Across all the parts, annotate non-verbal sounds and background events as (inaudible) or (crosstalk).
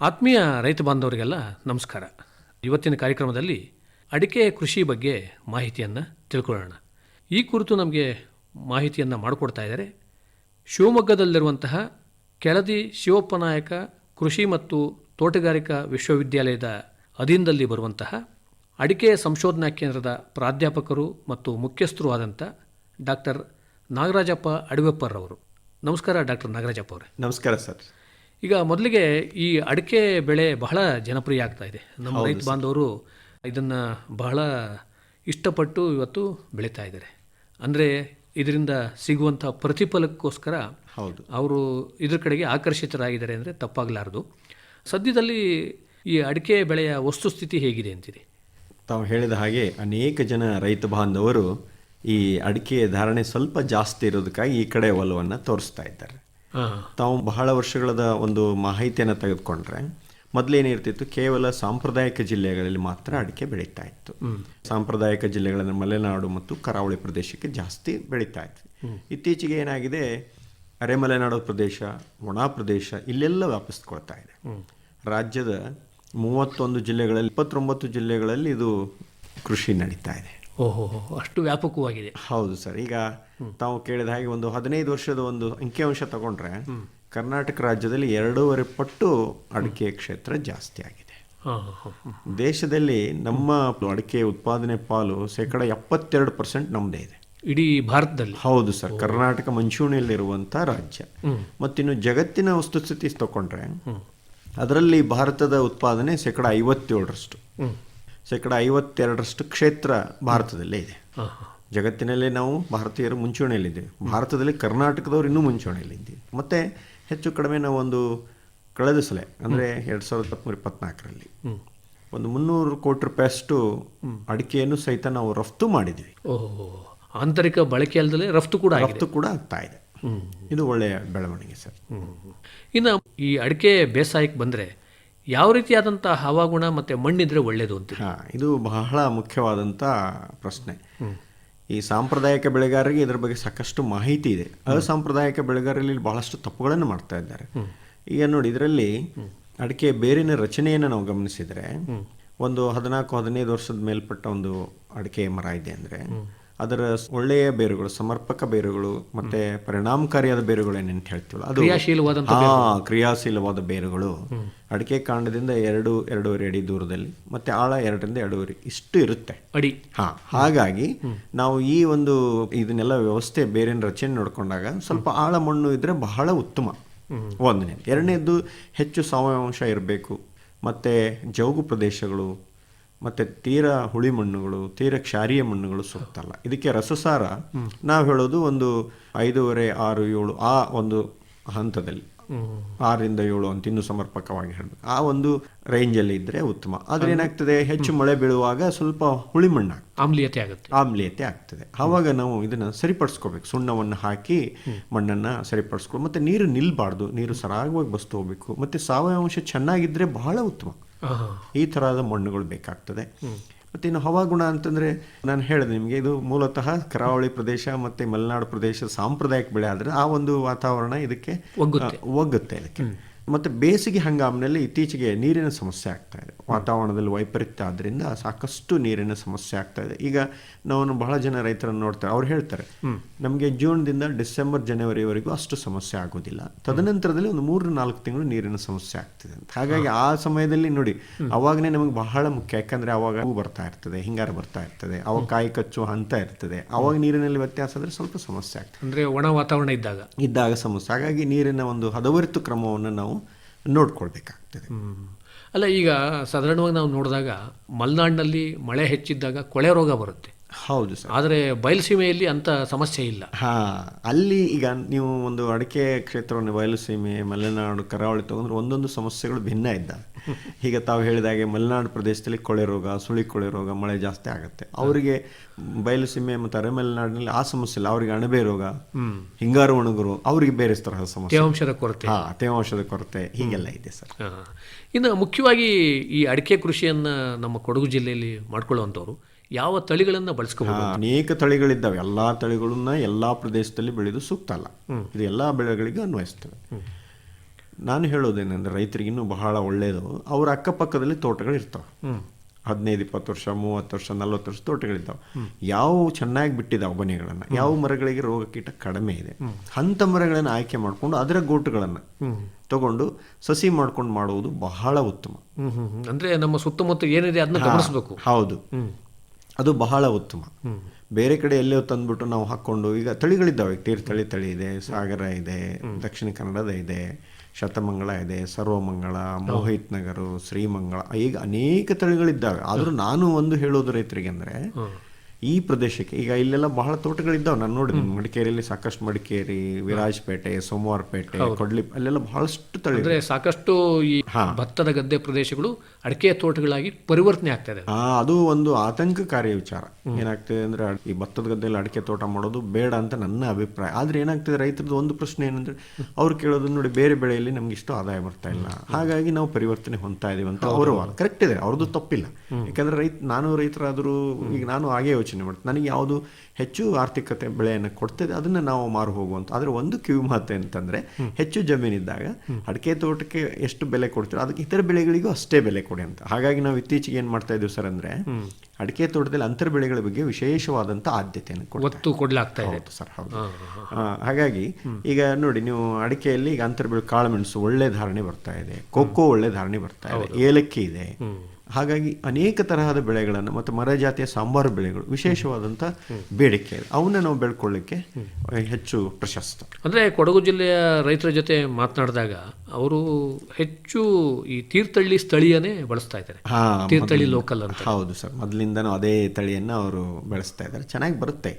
ಆತ್ಮೀಯ ರೈತ ಬಾಂಧವರಿಗೆಲ್ಲ ನಮಸ್ಕಾರ. ಇವತ್ತಿನ ಕಾರ್ಯಕ್ರಮದಲ್ಲಿ ಅಡಿಕೆ ಕೃಷಿ ಬಗ್ಗೆ ಮಾಹಿತಿಯನ್ನು ತಿಳ್ಕೊಳ್ಳೋಣ. ಈ ಕುರಿತು ನಮಗೆ ಮಾಹಿತಿಯನ್ನು ಮಾಡಿಕೊಡ್ತಾ ಇದ್ದಾರೆ ಶಿವಮೊಗ್ಗದಲ್ಲಿರುವಂತಹ ಕೆಳದಿ ಶಿವಪ್ಪ ನಾಯಕ ಕೃಷಿ ಮತ್ತು ತೋಟಗಾರಿಕಾ ವಿಶ್ವವಿದ್ಯಾಲಯದ ಅಧೀನದಲ್ಲಿ ಬರುವಂತಹ ಅಡಿಕೆ ಸಂಶೋಧನಾ ಕೇಂದ್ರದ ಪ್ರಾಧ್ಯಾಪಕರು ಮತ್ತು ಮುಖ್ಯಸ್ಥರು ಆದಂಥ ಡಾಕ್ಟರ್ ನಾಗರಾಜಪ್ಪ ಅಡವೆಪ್ಪರ್ರವರು ನಮಸ್ಕಾರ ಡಾಕ್ಟರ್ ನಾಗರಾಜಪ್ಪ ಅವರೇ. ನಮಸ್ಕಾರ ಸರ್. ಈಗ ಮೊದಲಿಗೆ ಈ ಅಡಿಕೆ ಬೆಳೆ ಬಹಳ ಜನಪ್ರಿಯ ಆಗ್ತಾ ಇದೆ. ನಮ್ಮ ರೈತ ಬಾಂಧವರು ಇದನ್ನು ಬಹಳ ಇಷ್ಟಪಟ್ಟು ಇವತ್ತು ಬೆಳೀತಾ ಇದ್ದಾರೆ. ಅಂದರೆ ಇದರಿಂದ ಸಿಗುವಂಥ ಪ್ರತಿಫಲಕ್ಕೋಸ್ಕರ ಹೌದು. ಅವರು ಇದ್ರ ಕಡೆಗೆ ಆಕರ್ಷಿತರಾಗಿದ್ದಾರೆ ಅಂದರೆ ತಪ್ಪಾಗಲಾರದು. ಸದ್ಯದಲ್ಲಿ ಈ ಅಡಿಕೆ ಬೆಳೆಯ ವಸ್ತುಸ್ಥಿತಿ ಹೇಗಿದೆ ಅಂತೀರಿ? ತಾವು ಹೇಳಿದ ಹಾಗೆ ಅನೇಕ ಜನ ರೈತ ಬಾಂಧವರು ಈ ಅಡಿಕೆ ಧಾರಣೆ ಸ್ವಲ್ಪ ಜಾಸ್ತಿ ಇರೋದಕ್ಕಾಗಿ ಈ ಕಡೆ ಒಲವನ್ನು ತೋರಿಸ್ತಾ ಇದ್ದಾರೆ. ತಾವು ಬಹಳ ವರ್ಷಗಳದ ಒಂದು ಮಾಹಿತಿಯನ್ನು ತೆಗೆದುಕೊಂಡ್ರೆ, ಮೊದಲೇನಿರ್ತಿತ್ತು, ಕೇವಲ ಸಾಂಪ್ರದಾಯಿಕ ಜಿಲ್ಲೆಗಳಲ್ಲಿ ಮಾತ್ರ ಅಡಿಕೆ ಬೆಳೀತಾ ಇತ್ತು. ಸಾಂಪ್ರದಾಯಿಕ ಜಿಲ್ಲೆಗಳಲ್ಲಿ ಮಲೆನಾಡು ಮತ್ತು ಕರಾವಳಿ ಪ್ರದೇಶಕ್ಕೆ ಜಾಸ್ತಿ ಬೆಳೀತಾ ಇತ್ತು. ಇತ್ತೀಚೆಗೆ ಏನಾಗಿದೆ ಅರೆ ಮಲೆನಾಡು ಪ್ರದೇಶ, ಒಣ ಪ್ರದೇಶ ಇಲ್ಲೆಲ್ಲ ವ್ಯಾಪಿಸ್ಕೊಳ್ತಾ ಇದೆ. ರಾಜ್ಯದ ಮೂವತ್ತೊಂದು ಜಿಲ್ಲೆಗಳಲ್ಲಿ, ಇಪ್ಪತ್ತೊಂಬತ್ತು ಜಿಲ್ಲೆಗಳಲ್ಲಿ ಇದು ಕೃಷಿ ನಡೀತಾ ಇದೆ. ಓಹೋ ಅಷ್ಟು ವ್ಯಾಪಕವಾಗಿದೆ. ಹೌದು ಸರ್. ಈಗ ತಾವು ಕೇಳಿದ ಹಾಗೆ ಒಂದು ಹದಿನೈದು ವರ್ಷದ ಒಂದು ಅಂಕಿಅಂಶ ತಗೊಂಡ್ರೆ ಕರ್ನಾಟಕ ರಾಜ್ಯದಲ್ಲಿ ಎರಡೂವರೆ ಪಟ್ಟು ಅಡಿಕೆ ಕ್ಷೇತ್ರ ಜಾಸ್ತಿ ಆಗಿದೆ. ದೇಶದಲ್ಲಿ ನಮ್ಮ ಅಡಿಕೆ ಉತ್ಪಾದನೆ ಪಾಲು ಶೇಕಡ ಎಪ್ಪತ್ತೆರಡು ಪರ್ಸೆಂಟ್ ನಮ್ಮದೇ ಇದೆ. ಇಡೀ ಭಾರತದಲ್ಲಿ. ಹೌದು ಸರ್. ಕರ್ನಾಟಕ ಮುಂಚೂಣಿಯಲ್ಲಿರುವಂಥ ರಾಜ್ಯ. ಮತ್ತಿನ್ನು ಜಗತ್ತಿನ ವಸ್ತುಸ್ಥಿತಿ ತಗೊಂಡ್ರೆ ಅದರಲ್ಲಿ ಭಾರತದ ಉತ್ಪಾದನೆ ಶೇಕಡ ಐವತ್ತೇಳರಷ್ಟು. ಶೇಕಡ ಐವತ್ತೆರಡರಷ್ಟು ಕ್ಷೇತ್ರ ಭಾರತದಲ್ಲೇ ಇದೆ. ಜಗತ್ತಿನಲ್ಲೇ ನಾವು ಭಾರತೀಯರು ಮುಂಚೂಣಿಯಲ್ಲಿದ್ದೇವೆ. ಭಾರತದಲ್ಲಿ ಕರ್ನಾಟಕದವರು ಇನ್ನೂ ಮುಂಚೂಣಿಯಲ್ಲಿದ್ದೀವಿ. ಮತ್ತು ಹೆಚ್ಚು ಕಡಿಮೆ ನಾವು ಒಂದು ಕಳೆದ ಸಲ ಅಂದರೆ ಎರಡು ಸಾವಿರದ ಇಪ್ಪತ್ತ್ಮೂರು ಇಪ್ಪತ್ನಾಲ್ಕರಲ್ಲಿ ಒಂದು ಮುನ್ನೂರು ಕೋಟಿ ರೂಪಾಯಿಯಷ್ಟು ಅಡಿಕೆಯನ್ನು ಸಹಿತ ನಾವು ರಫ್ತು ಮಾಡಿದ್ವಿ. ಓಹೋ ಆಂತರಿಕ ಬಳಕೆ ಅಲ್ಲದೆ ರಫ್ತು ಕೂಡ ರಫ್ತು ಕೂಡ ಆಗ್ತಾ ಇದೆ. ಇದು ಒಳ್ಳೆಯ ಬೆಳವಣಿಗೆ ಸರ್. ಇನ್ನು ಈ ಅಡಿಕೆ ಬೇಸಾಯಕ್ಕೆ ಬಂದರೆ ಯಾವ ರೀತಿಯಾದಂಥ ಹವಾಗುಣ ಮತ್ತು ಮಣ್ಣಿದ್ರೆ ಒಳ್ಳೆಯದು ಅಂತ ಹಾಂ ಇದು ಬಹಳ ಮುಖ್ಯವಾದಂಥ ಪ್ರಶ್ನೆ. ಈ ಸಾಂಪ್ರದಾಯಿಕ ಬೆಳೆಗಾರರಿಗೆ ಇದರ ಬಗ್ಗೆ ಸಾಕಷ್ಟು ಮಾಹಿತಿ ಇದೆ. ಅಸಾಂಪ್ರದಾಯಿಕ ಬೆಳೆಗಾರರಲ್ಲಿ ಬಹಳಷ್ಟು ತಪ್ಪುಗಳನ್ನು ಮಾಡ್ತಾ ಇದ್ದಾರೆ. ಈಗ ನೋಡಿ ಇದರಲ್ಲಿ ಅಡಿಕೆ ಬೇರಿನ ರಚನೆಯನ್ನು ನಾವು ಗಮನಿಸಿದರೆ ಒಂದು ಹದಿನಾಲ್ಕು ಹದಿನೈದು ವರ್ಷದ ಮೇಲ್ಪಟ್ಟ ಒಂದು ಅಡಿಕೆ ಮರ ಇದೆ ಅಂದರೆ ಅದರ ಒಳ್ಳೆಯ ಬೇರುಗಳು ಸಮರ್ಪಕ ಬೇರುಗಳು ಮತ್ತೆ ಪರಿಣಾಮಕಾರಿಯಾದ ಬೇರುಗಳು ಏನಂತ ಹೇಳ್ತೀವಲ್ಲ ಅದು ಹಾ ಕ್ರಿಯಾಶೀಲವಾದ ಬೇರುಗಳು. ಅಡಿಕೆ ಕಾಂಡದಿಂದ ಎರಡು ಎರಡೂವರೆ ಅಡಿ ದೂರದಲ್ಲಿ ಮತ್ತೆ ಆಳ ಎರಡರಿಂದ ಎರಡೂವರೆ ಇಷ್ಟು ಇರುತ್ತೆ. ಅಡಿ. ಹಾ ಹಾಗಾಗಿ ನಾವು ಈ ಒಂದು ಇದನ್ನೆಲ್ಲ ವ್ಯವಸ್ಥೆ ಬೇರಿನ ರಚನೆ ನೋಡ್ಕೊಂಡಾಗ ಸ್ವಲ್ಪ ಆಳ ಮಣ್ಣು ಇದ್ರೆ ಬಹಳ ಉತ್ತಮ. ಒಂದನೇ ಎರಡನೇದು ಹೆಚ್ಚು ಸಾವಯವಾಂಶ ಇರಬೇಕು. ಮತ್ತೆ ಜೌಗು ಪ್ರದೇಶಗಳು ಮತ್ತು ತೀರ ಹುಳಿ ಮಣ್ಣುಗಳು ತೀರ ಕ್ಷಾರೀಯ ಮಣ್ಣುಗಳು ಸೂಕ್ತ ಅಲ್ಲ ಇದಕ್ಕೆ ರಸಸಾರ ನಾವು ಹೇಳೋದು ಒಂದು ಐದೂವರೆ ಆರು ಏಳು ಆ ಒಂದು ಹಂತದಲ್ಲಿ. ಆರರಿಂದ ಏಳು ಅಂತ ಇನ್ನೂ ಸಮರ್ಪಕವಾಗಿ ಹೇಳಬೇಕು. ಆ ಒಂದು ರೇಂಜಲ್ಲಿ ಇದ್ದರೆ ಉತ್ತಮ. ಆದರೆ ಏನಾಗ್ತದೆ? ಹೆಚ್ಚು ಮಳೆ ಬೀಳುವಾಗ ಸ್ವಲ್ಪ ಹುಳಿ ಮಣ್ಣು ಆಮ್ಲೀಯತೆ ಆಗುತ್ತೆ. ಆಮ್ಲೀಯತೆ ಆಗ್ತದೆ. ಆವಾಗ ನಾವು ಇದನ್ನು ಸರಿಪಡಿಸ್ಕೋಬೇಕು. ಸುಣ್ಣವನ್ನು ಹಾಕಿ ಮಣ್ಣನ್ನು ಸರಿಪಡಿಸ್ಕೊ ಮತ್ತು ನೀರು ನಿಲ್ಬಾರ್ದು. ನೀರು ಸರಾಗವಾಗಿ ಬಸ್ತು ಹೋಗ್ಬೇಕು. ಮತ್ತು ಸಾವಯವಾಂಶ ಚೆನ್ನಾಗಿದ್ದರೆ ಬಹಳ ಉತ್ತಮ. ಈ ಥರದ ಮಣ್ಣುಗಳು ಬೇಕಾಗ್ತದೆ. ಮತ್ತು ಇನ್ನು ಹವಾಗುಣ ಅಂತಂದರೆ ನಾನು ಹೇಳಿದೆ ನಿಮಗೆ ಇದು ಮೂಲತಃ ಕರಾವಳಿ ಪ್ರದೇಶ ಮತ್ತು ಮಲೆನಾಡು ಪ್ರದೇಶ ಸಾಂಪ್ರದಾಯಿಕ ಬೆಳೆ ಆದರೆ ಆ ಒಂದು ವಾತಾವರಣ ಇದಕ್ಕೆ ಒಗ್ಗುತ್ತೆ. ಇದಕ್ಕೆ. ಮತ್ತು ಬೇಸಿಗೆ ಹಂಗಾಮಿನಲ್ಲಿ ಇತ್ತೀಚೆಗೆ ನೀರಿನ ಸಮಸ್ಯೆ ಆಗ್ತಾ ಇದೆ. ವಾತಾವರಣದಲ್ಲಿ ವೈಪರೀತ್ಯ ಆದ್ದರಿಂದ ಸಾಕಷ್ಟು ನೀರಿನ ಸಮಸ್ಯೆ ಆಗ್ತಾ ಇದೆ. ಈಗ ನಾವು ಬಹಳ ಜನ ರೈತರನ್ನು ನೋಡ್ತಾರೆ ಅವ್ರು ಹೇಳ್ತಾರೆ ನಮಗೆ ಜೂನ್ದಿಂದ ಡಿಸೆಂಬರ್ ಜನವರಿವರೆಗೂ ಅಷ್ಟು ಸಮಸ್ಯೆ ಆಗೋದಿಲ್ಲ. ತದನಂತರದಲ್ಲಿ ಒಂದು ಮೂರು ನಾಲ್ಕು ತಿಂಗಳು ನೀರಿನ ಸಮಸ್ಯೆ ಆಗ್ತಿದೆ ಅಂತ. ಹಾಗಾಗಿ ಆ ಸಮಯದಲ್ಲಿ ನೋಡಿ ಅವಾಗನೇ ನಮಗೆ ಬಹಳ ಮುಖ್ಯ. ಯಾಕಂದ್ರೆ ಅವಾಗ ಹೂ ಬರ್ತಾ ಇರ್ತದೆ ಹಿಂಗಾರು ಬರ್ತಾ ಇರ್ತದೆ ಅವಾಗ ಕಾಯಿ ಕಚ್ಚುವ ಹಂತ ಇರ್ತದೆ. ಅವಾಗ ನೀರಿನಲ್ಲಿ ವ್ಯತ್ಯಾಸ ಆದರೆ ಸ್ವಲ್ಪ ಸಮಸ್ಯೆ ಆಗ್ತದೆ. ಅಂದ್ರೆ ಒಣ ವಾತಾವರಣ ಇದ್ದಾಗ. ಇದ್ದಾಗ ಸಮಸ್ಯೆ. ಹಾಗಾಗಿ ನೀರಿನ ಒಂದು ಹದವರಿತು ಕ್ರಮವನ್ನು ನಾವು ನೋಡ್ಕೊಳ್ಬೇಕಾಗ್ತದೆ. ಅಲ್ಲ ಈಗ ಸಾಧಾರಣವಾಗಿ ನಾವು ನೋಡಿದಾಗ ಮಲೆನಾಡಿನಲ್ಲಿ ಮಳೆ ಹೆಚ್ಚಿದ್ದಾಗ ಕೊಳೆ ರೋಗ ಬರುತ್ತೆ. ಹೌದು ಸರ್. ಆದರೆ ಬಯಲುಸೀಮೆಯಲ್ಲಿ ಅಂತ ಸಮಸ್ಯೆ ಇಲ್ಲ. ಹಾ ಅಲ್ಲಿ ಈಗ ನೀವು ಒಂದು ಅಡಿಕೆ ಕ್ಷೇತ್ರವನ್ನು ಬಯಲುಸೀಮೆ ಮಲೆನಾಡು ಕರಾವಳಿ ತಗೊಂಡ್ರೆ ಒಂದೊಂದು ಸಮಸ್ಯೆಗಳು ಭಿನ್ನ ಇದ್ದಾವೆ. ಈಗ ತಾವು ಹೇಳಿದಾಗೆ ಮಲೆನಾಡು ಪ್ರದೇಶದಲ್ಲಿ ಕೊಳೆ ರೋಗ ಸುಳಿ ಕೊಳೆ ರೋಗ ಮಳೆ ಜಾಸ್ತಿ ಆಗುತ್ತೆ. ಅವರಿಗೆ ಬಯಲುಸೀಮೆ ಮತ್ತು ಅರೆಮಲೆನಾಡಿನಲ್ಲಿ ಆ ಸಮಸ್ಯೆ ಇಲ್ಲ. ಅವರಿಗೆ ಅಣಬೆ ರೋಗ ಹಿಂಗಾರು ಒಣಗುರು ಅವರಿಗೆ ಬೇರೆ ತರಹದ ಸಮಸ್ಯೆ. ತೇವಾಂಶದ ಕೊರತೆ. ಹಾ ತೇವಾಂಶದ ಕೊರತೆ ಹೀಗೆಲ್ಲ ಇದೆ ಸರ್. ಇನ್ನು ಮುಖ್ಯವಾಗಿ ಈ ಅಡಿಕೆ ಕೃಷಿಯನ್ನು ನಮ್ಮ ಕೊಡಗು ಜಿಲ್ಲೆಯಲ್ಲಿ ಮಾಡ್ಕೊಳ್ಳುವಂಥವ್ರು ಯಾವ ತಳಿಗಳನ್ನು ಬಳಸ್ಕೋಬಹುದು ಅನೇಕ ತಳಿಗಳಿದ್ದಾವೆ. ಎಲ್ಲಾ ತಳಿಗಳನ್ನ ಎಲ್ಲಾ ಪ್ರದೇಶದಲ್ಲಿ ಬೆಳೆದು ಸೂಕ್ತ ಅಲ್ಲ. ಇದು ಎಲ್ಲಾ ಬೆಳೆಗಳಿಗೆ ಅನ್ವಯಿಸ್ತದೆ ನಾನು ಹೇಳೋದೇನೆಂದ್ರೆ ರೈತರಿಗೆ ಇನ್ನೂ ಬಹಳ ಒಳ್ಳೆಯದು ಅವರ ಅಕ್ಕಪಕ್ಕದಲ್ಲಿ ತೋಟಗಳು ಇರ್ತವೆ. ಹದಿನೈದು ಇಪ್ಪತ್ತು ವರ್ಷ ಮೂವತ್ತು ವರ್ಷ ನಲ್ವತ್ತು ವರ್ಷ ತೋಟಗಳಿದ್ದಾವೆ ಯಾವ ಚೆನ್ನಾಗಿ ಬಿಟ್ಟಿದ್ದಾವೆ ಬನಿಗಳನ್ನು ಯಾವ ಮರಗಳಿಗೆ ರೋಗ ಕೀಟ ಕಡಿಮೆ ಇದೆ. ಅಂಥ ಮರಗಳನ್ನು ಆಯ್ಕೆ ಮಾಡಿಕೊಂಡು ಅದರ ಗೋಟುಗಳನ್ನು ತಗೊಂಡು ಸಸಿ ಮಾಡ್ಕೊಂಡು ಮಾಡುವುದು ಬಹಳ ಉತ್ತಮ. ಅಂದ್ರೆ ನಮ್ಮ ಸುತ್ತಮುತ್ತ ಏನಿದೆ ಅದನ್ನ ಗಮನಿಸಬೇಕು. ಹೌದು. ಅದು ಬಹಳ ಉತ್ತಮ. ಬೇರೆ ಕಡೆ ಎಲ್ಲೋ ತಂದ್ಬಿಟ್ಟು ನಾವು ಹಾಕ್ಕೊಂಡು, ಈಗ ತಳಿಗಳಿದ್ದಾವೆ ತೀರ್ಥಳಿ ತಳಿ ಇದೆ, ಸಾಗರ ಇದೆ, ದಕ್ಷಿಣ ಕನ್ನಡದ ಇದೆ ಶತಮಂಗಳ ಇದೆ ಸರ್ವಮಂಗಳ ಮೋಹಿತ್ ನಗರು ಶ್ರೀಮಂಗಳ ಈಗ ಅನೇಕ ತಳಿಗಳಿದ್ದಾವೆ. ಆದರೂ ನಾನು ಒಂದು ಹೇಳೋದು ರೈತರಿಗೆ ಅಂದ್ರೆ ಈ ಪ್ರದೇಶಕ್ಕೆ ಈಗ ಇಲ್ಲೆಲ್ಲ ಬಹಳ ತೋಟಗಳಿದ್ದಾವೆ. ನಾನು ನೋಡಿದ್ದೀನಿ. ಮಡಿಕೇರಿಯಲ್ಲಿ ಸಾಕಷ್ಟು ಮಡಿಕೇರಿ ವಿರಾಜಪೇಟೆ ಸೋಮವಾರಪೇಟೆ ಕೊಡ್ಲಿ ಅಲ್ಲೆಲ್ಲ ಬಹಳಷ್ಟು ತಳಿ ಅಂದ್ರೆ ಸಾಕಷ್ಟು ಈ ಭತ್ತದ ಗದ್ದೆ ಪ್ರದೇಶಗಳು ಅಡಿಕೆ ತೋಟಗಳಾಗಿ ಪರಿವರ್ತನೆ ಆಗ್ತಾ ಇದೆ ಆ ಅದು ಒಂದು ಆತಂಕಕಾರಿ ವಿಚಾರ. ಏನಾಗ್ತದೆ ಅಂದ್ರೆ ಈ ಭತ್ತದ ಗದ್ದೆಯಲ್ಲಿ ಅಡಿಕೆ ತೋಟ ಮಾಡೋದು ಬೇಡ ಅಂತ ನನ್ನ ಅಭಿಪ್ರಾಯ. ಆದ್ರೆ ಏನಾಗ್ತದೆ ರೈತರದ್ದು ಒಂದು ಪ್ರಶ್ನೆ ಏನಂದ್ರೆ ಅವ್ರು ಕೇಳೋದು ನೋಡಿ ಬೇರೆ ಬೆಳೆಯಲ್ಲಿ ನಮ್ಗೆ ಇಷ್ಟು ಆದಾಯ ಬರ್ತಾ ಇಲ್ಲ. ಹಾಗಾಗಿ ನಾವು ಪರಿವರ್ತನೆ ಹೊಂತಾ ಇದೀವಿ ಅಂತ ಅವರು ಕರೆಕ್ಟ್ ಇದೆ. ಅವ್ರದ್ದು ತಪ್ಪಿಲ್ಲ. ಯಾಕಂದ್ರೆ ರೈತ ನಾನು ರೈತರಾದರೂ ಈಗ ನಾನು ಹಾಗೆ ಯೋಚನೆ ಮಾಡ್ತೀವಿ ನನಗೆ ಯಾವುದು ಹೆಚ್ಚು ಆರ್ಥಿಕತೆ ಬೆಳೆಯನ್ನು ಕೊಡ್ತದೆ ಅದನ್ನ ನಾವು ಮಾರು ಹೋಗುವಂಥ ಆದರೆ ಒಂದು ಕಿವಿ ಮಾತು ಅಂತಂದ್ರೆ ಹೆಚ್ಚು ಜಮೀನಿದ್ದಾಗ ಅಡಿಕೆ ತೋಟಕ್ಕೆ ಎಷ್ಟು ಬೆಲೆ ಕೊಡ್ತೀರೋ ಅದಕ್ಕೆ ಇತರ ಬೆಳೆಗಳಿಗೂ ಅಷ್ಟೇ ಬೆಲೆ ಕೊಡಿ ಅಂತ. ಹಾಗಾಗಿ ನಾವು ಇತ್ತೀಚೆಗೆ ಏನು ಮಾಡ್ತಾ ಇದ್ದೀವಿ ಸರ್ ಅಂದ್ರೆ ಅಡಿಕೆ ತೋಟದಲ್ಲಿ ಅಂತರ ಬೆಳೆಗಳ ಬಗ್ಗೆ ವಿಶೇಷವಾದಂಥ ಆದ್ಯತೆಯನ್ನು ಒತ್ತು ಕೊಡ್ಲಾಗ್ತಾ ಇದೆ. ಸರ್ ಹೌದು. ಹಾಗಾಗಿ ಈಗ ನೋಡಿ ನೀವು ಅಡಿಕೆಯಲ್ಲಿ ಈಗ ಅಂತರ ಬೆಳೆ ಕಾಳುಮೆಣಸು ಒಳ್ಳೆ ಧಾರಣೆ ಬರ್ತಾ ಇದೆ. ಕೊಕ್ಕೋ ಒಳ್ಳೆ ಧಾರಣೆ ಬರ್ತಾ ಇದೆ. ಏಲಕ್ಕಿ ಇದೆ. ಹಾಗಾಗಿ ಅನೇಕ ತರಹದ ಬೆಳೆಗಳನ್ನು ಮತ್ತು ಮರ ಜಾತಿಯ ಸಾಂಬಾರು ಬೆಳೆಗಳು ವಿಶೇಷವಾದಂಥ ಬೇಡಿಕೆ ಅವನ್ನ ನಾವು ಬೆಳ್ಕೊಳ್ಳಿಕ್ಕೆ ಹೆಚ್ಚು ಪ್ರಶಸ್ತ. ಅಂದ್ರೆ ಕೊಡಗು ಜಿಲ್ಲೆಯ ರೈತರ ಜೊತೆ ಮಾತನಾಡಿದಾಗ ಅವರು ಹೆಚ್ಚು ಈ ತೀರ್ಥಹಳ್ಳಿ ಸ್ಥಳೀಯನೇ ಬಳಸ್ತಾ ಇದ್ದಾರೆ. ಹಾ ತೀರ್ಥಹಳ್ಳಿ ಲೋಕಲ್ ಅಂತ. ಹೌದು ಸರ್ ಮೊದಲಿಂದನೂ ಅದೇ ತಳಿಯನ್ನ ಅವರು ಬೆಳೆಸ್ತಾ ಇದ್ದಾರೆ. ಚೆನ್ನಾಗಿ ಬರುತ್ತೆ.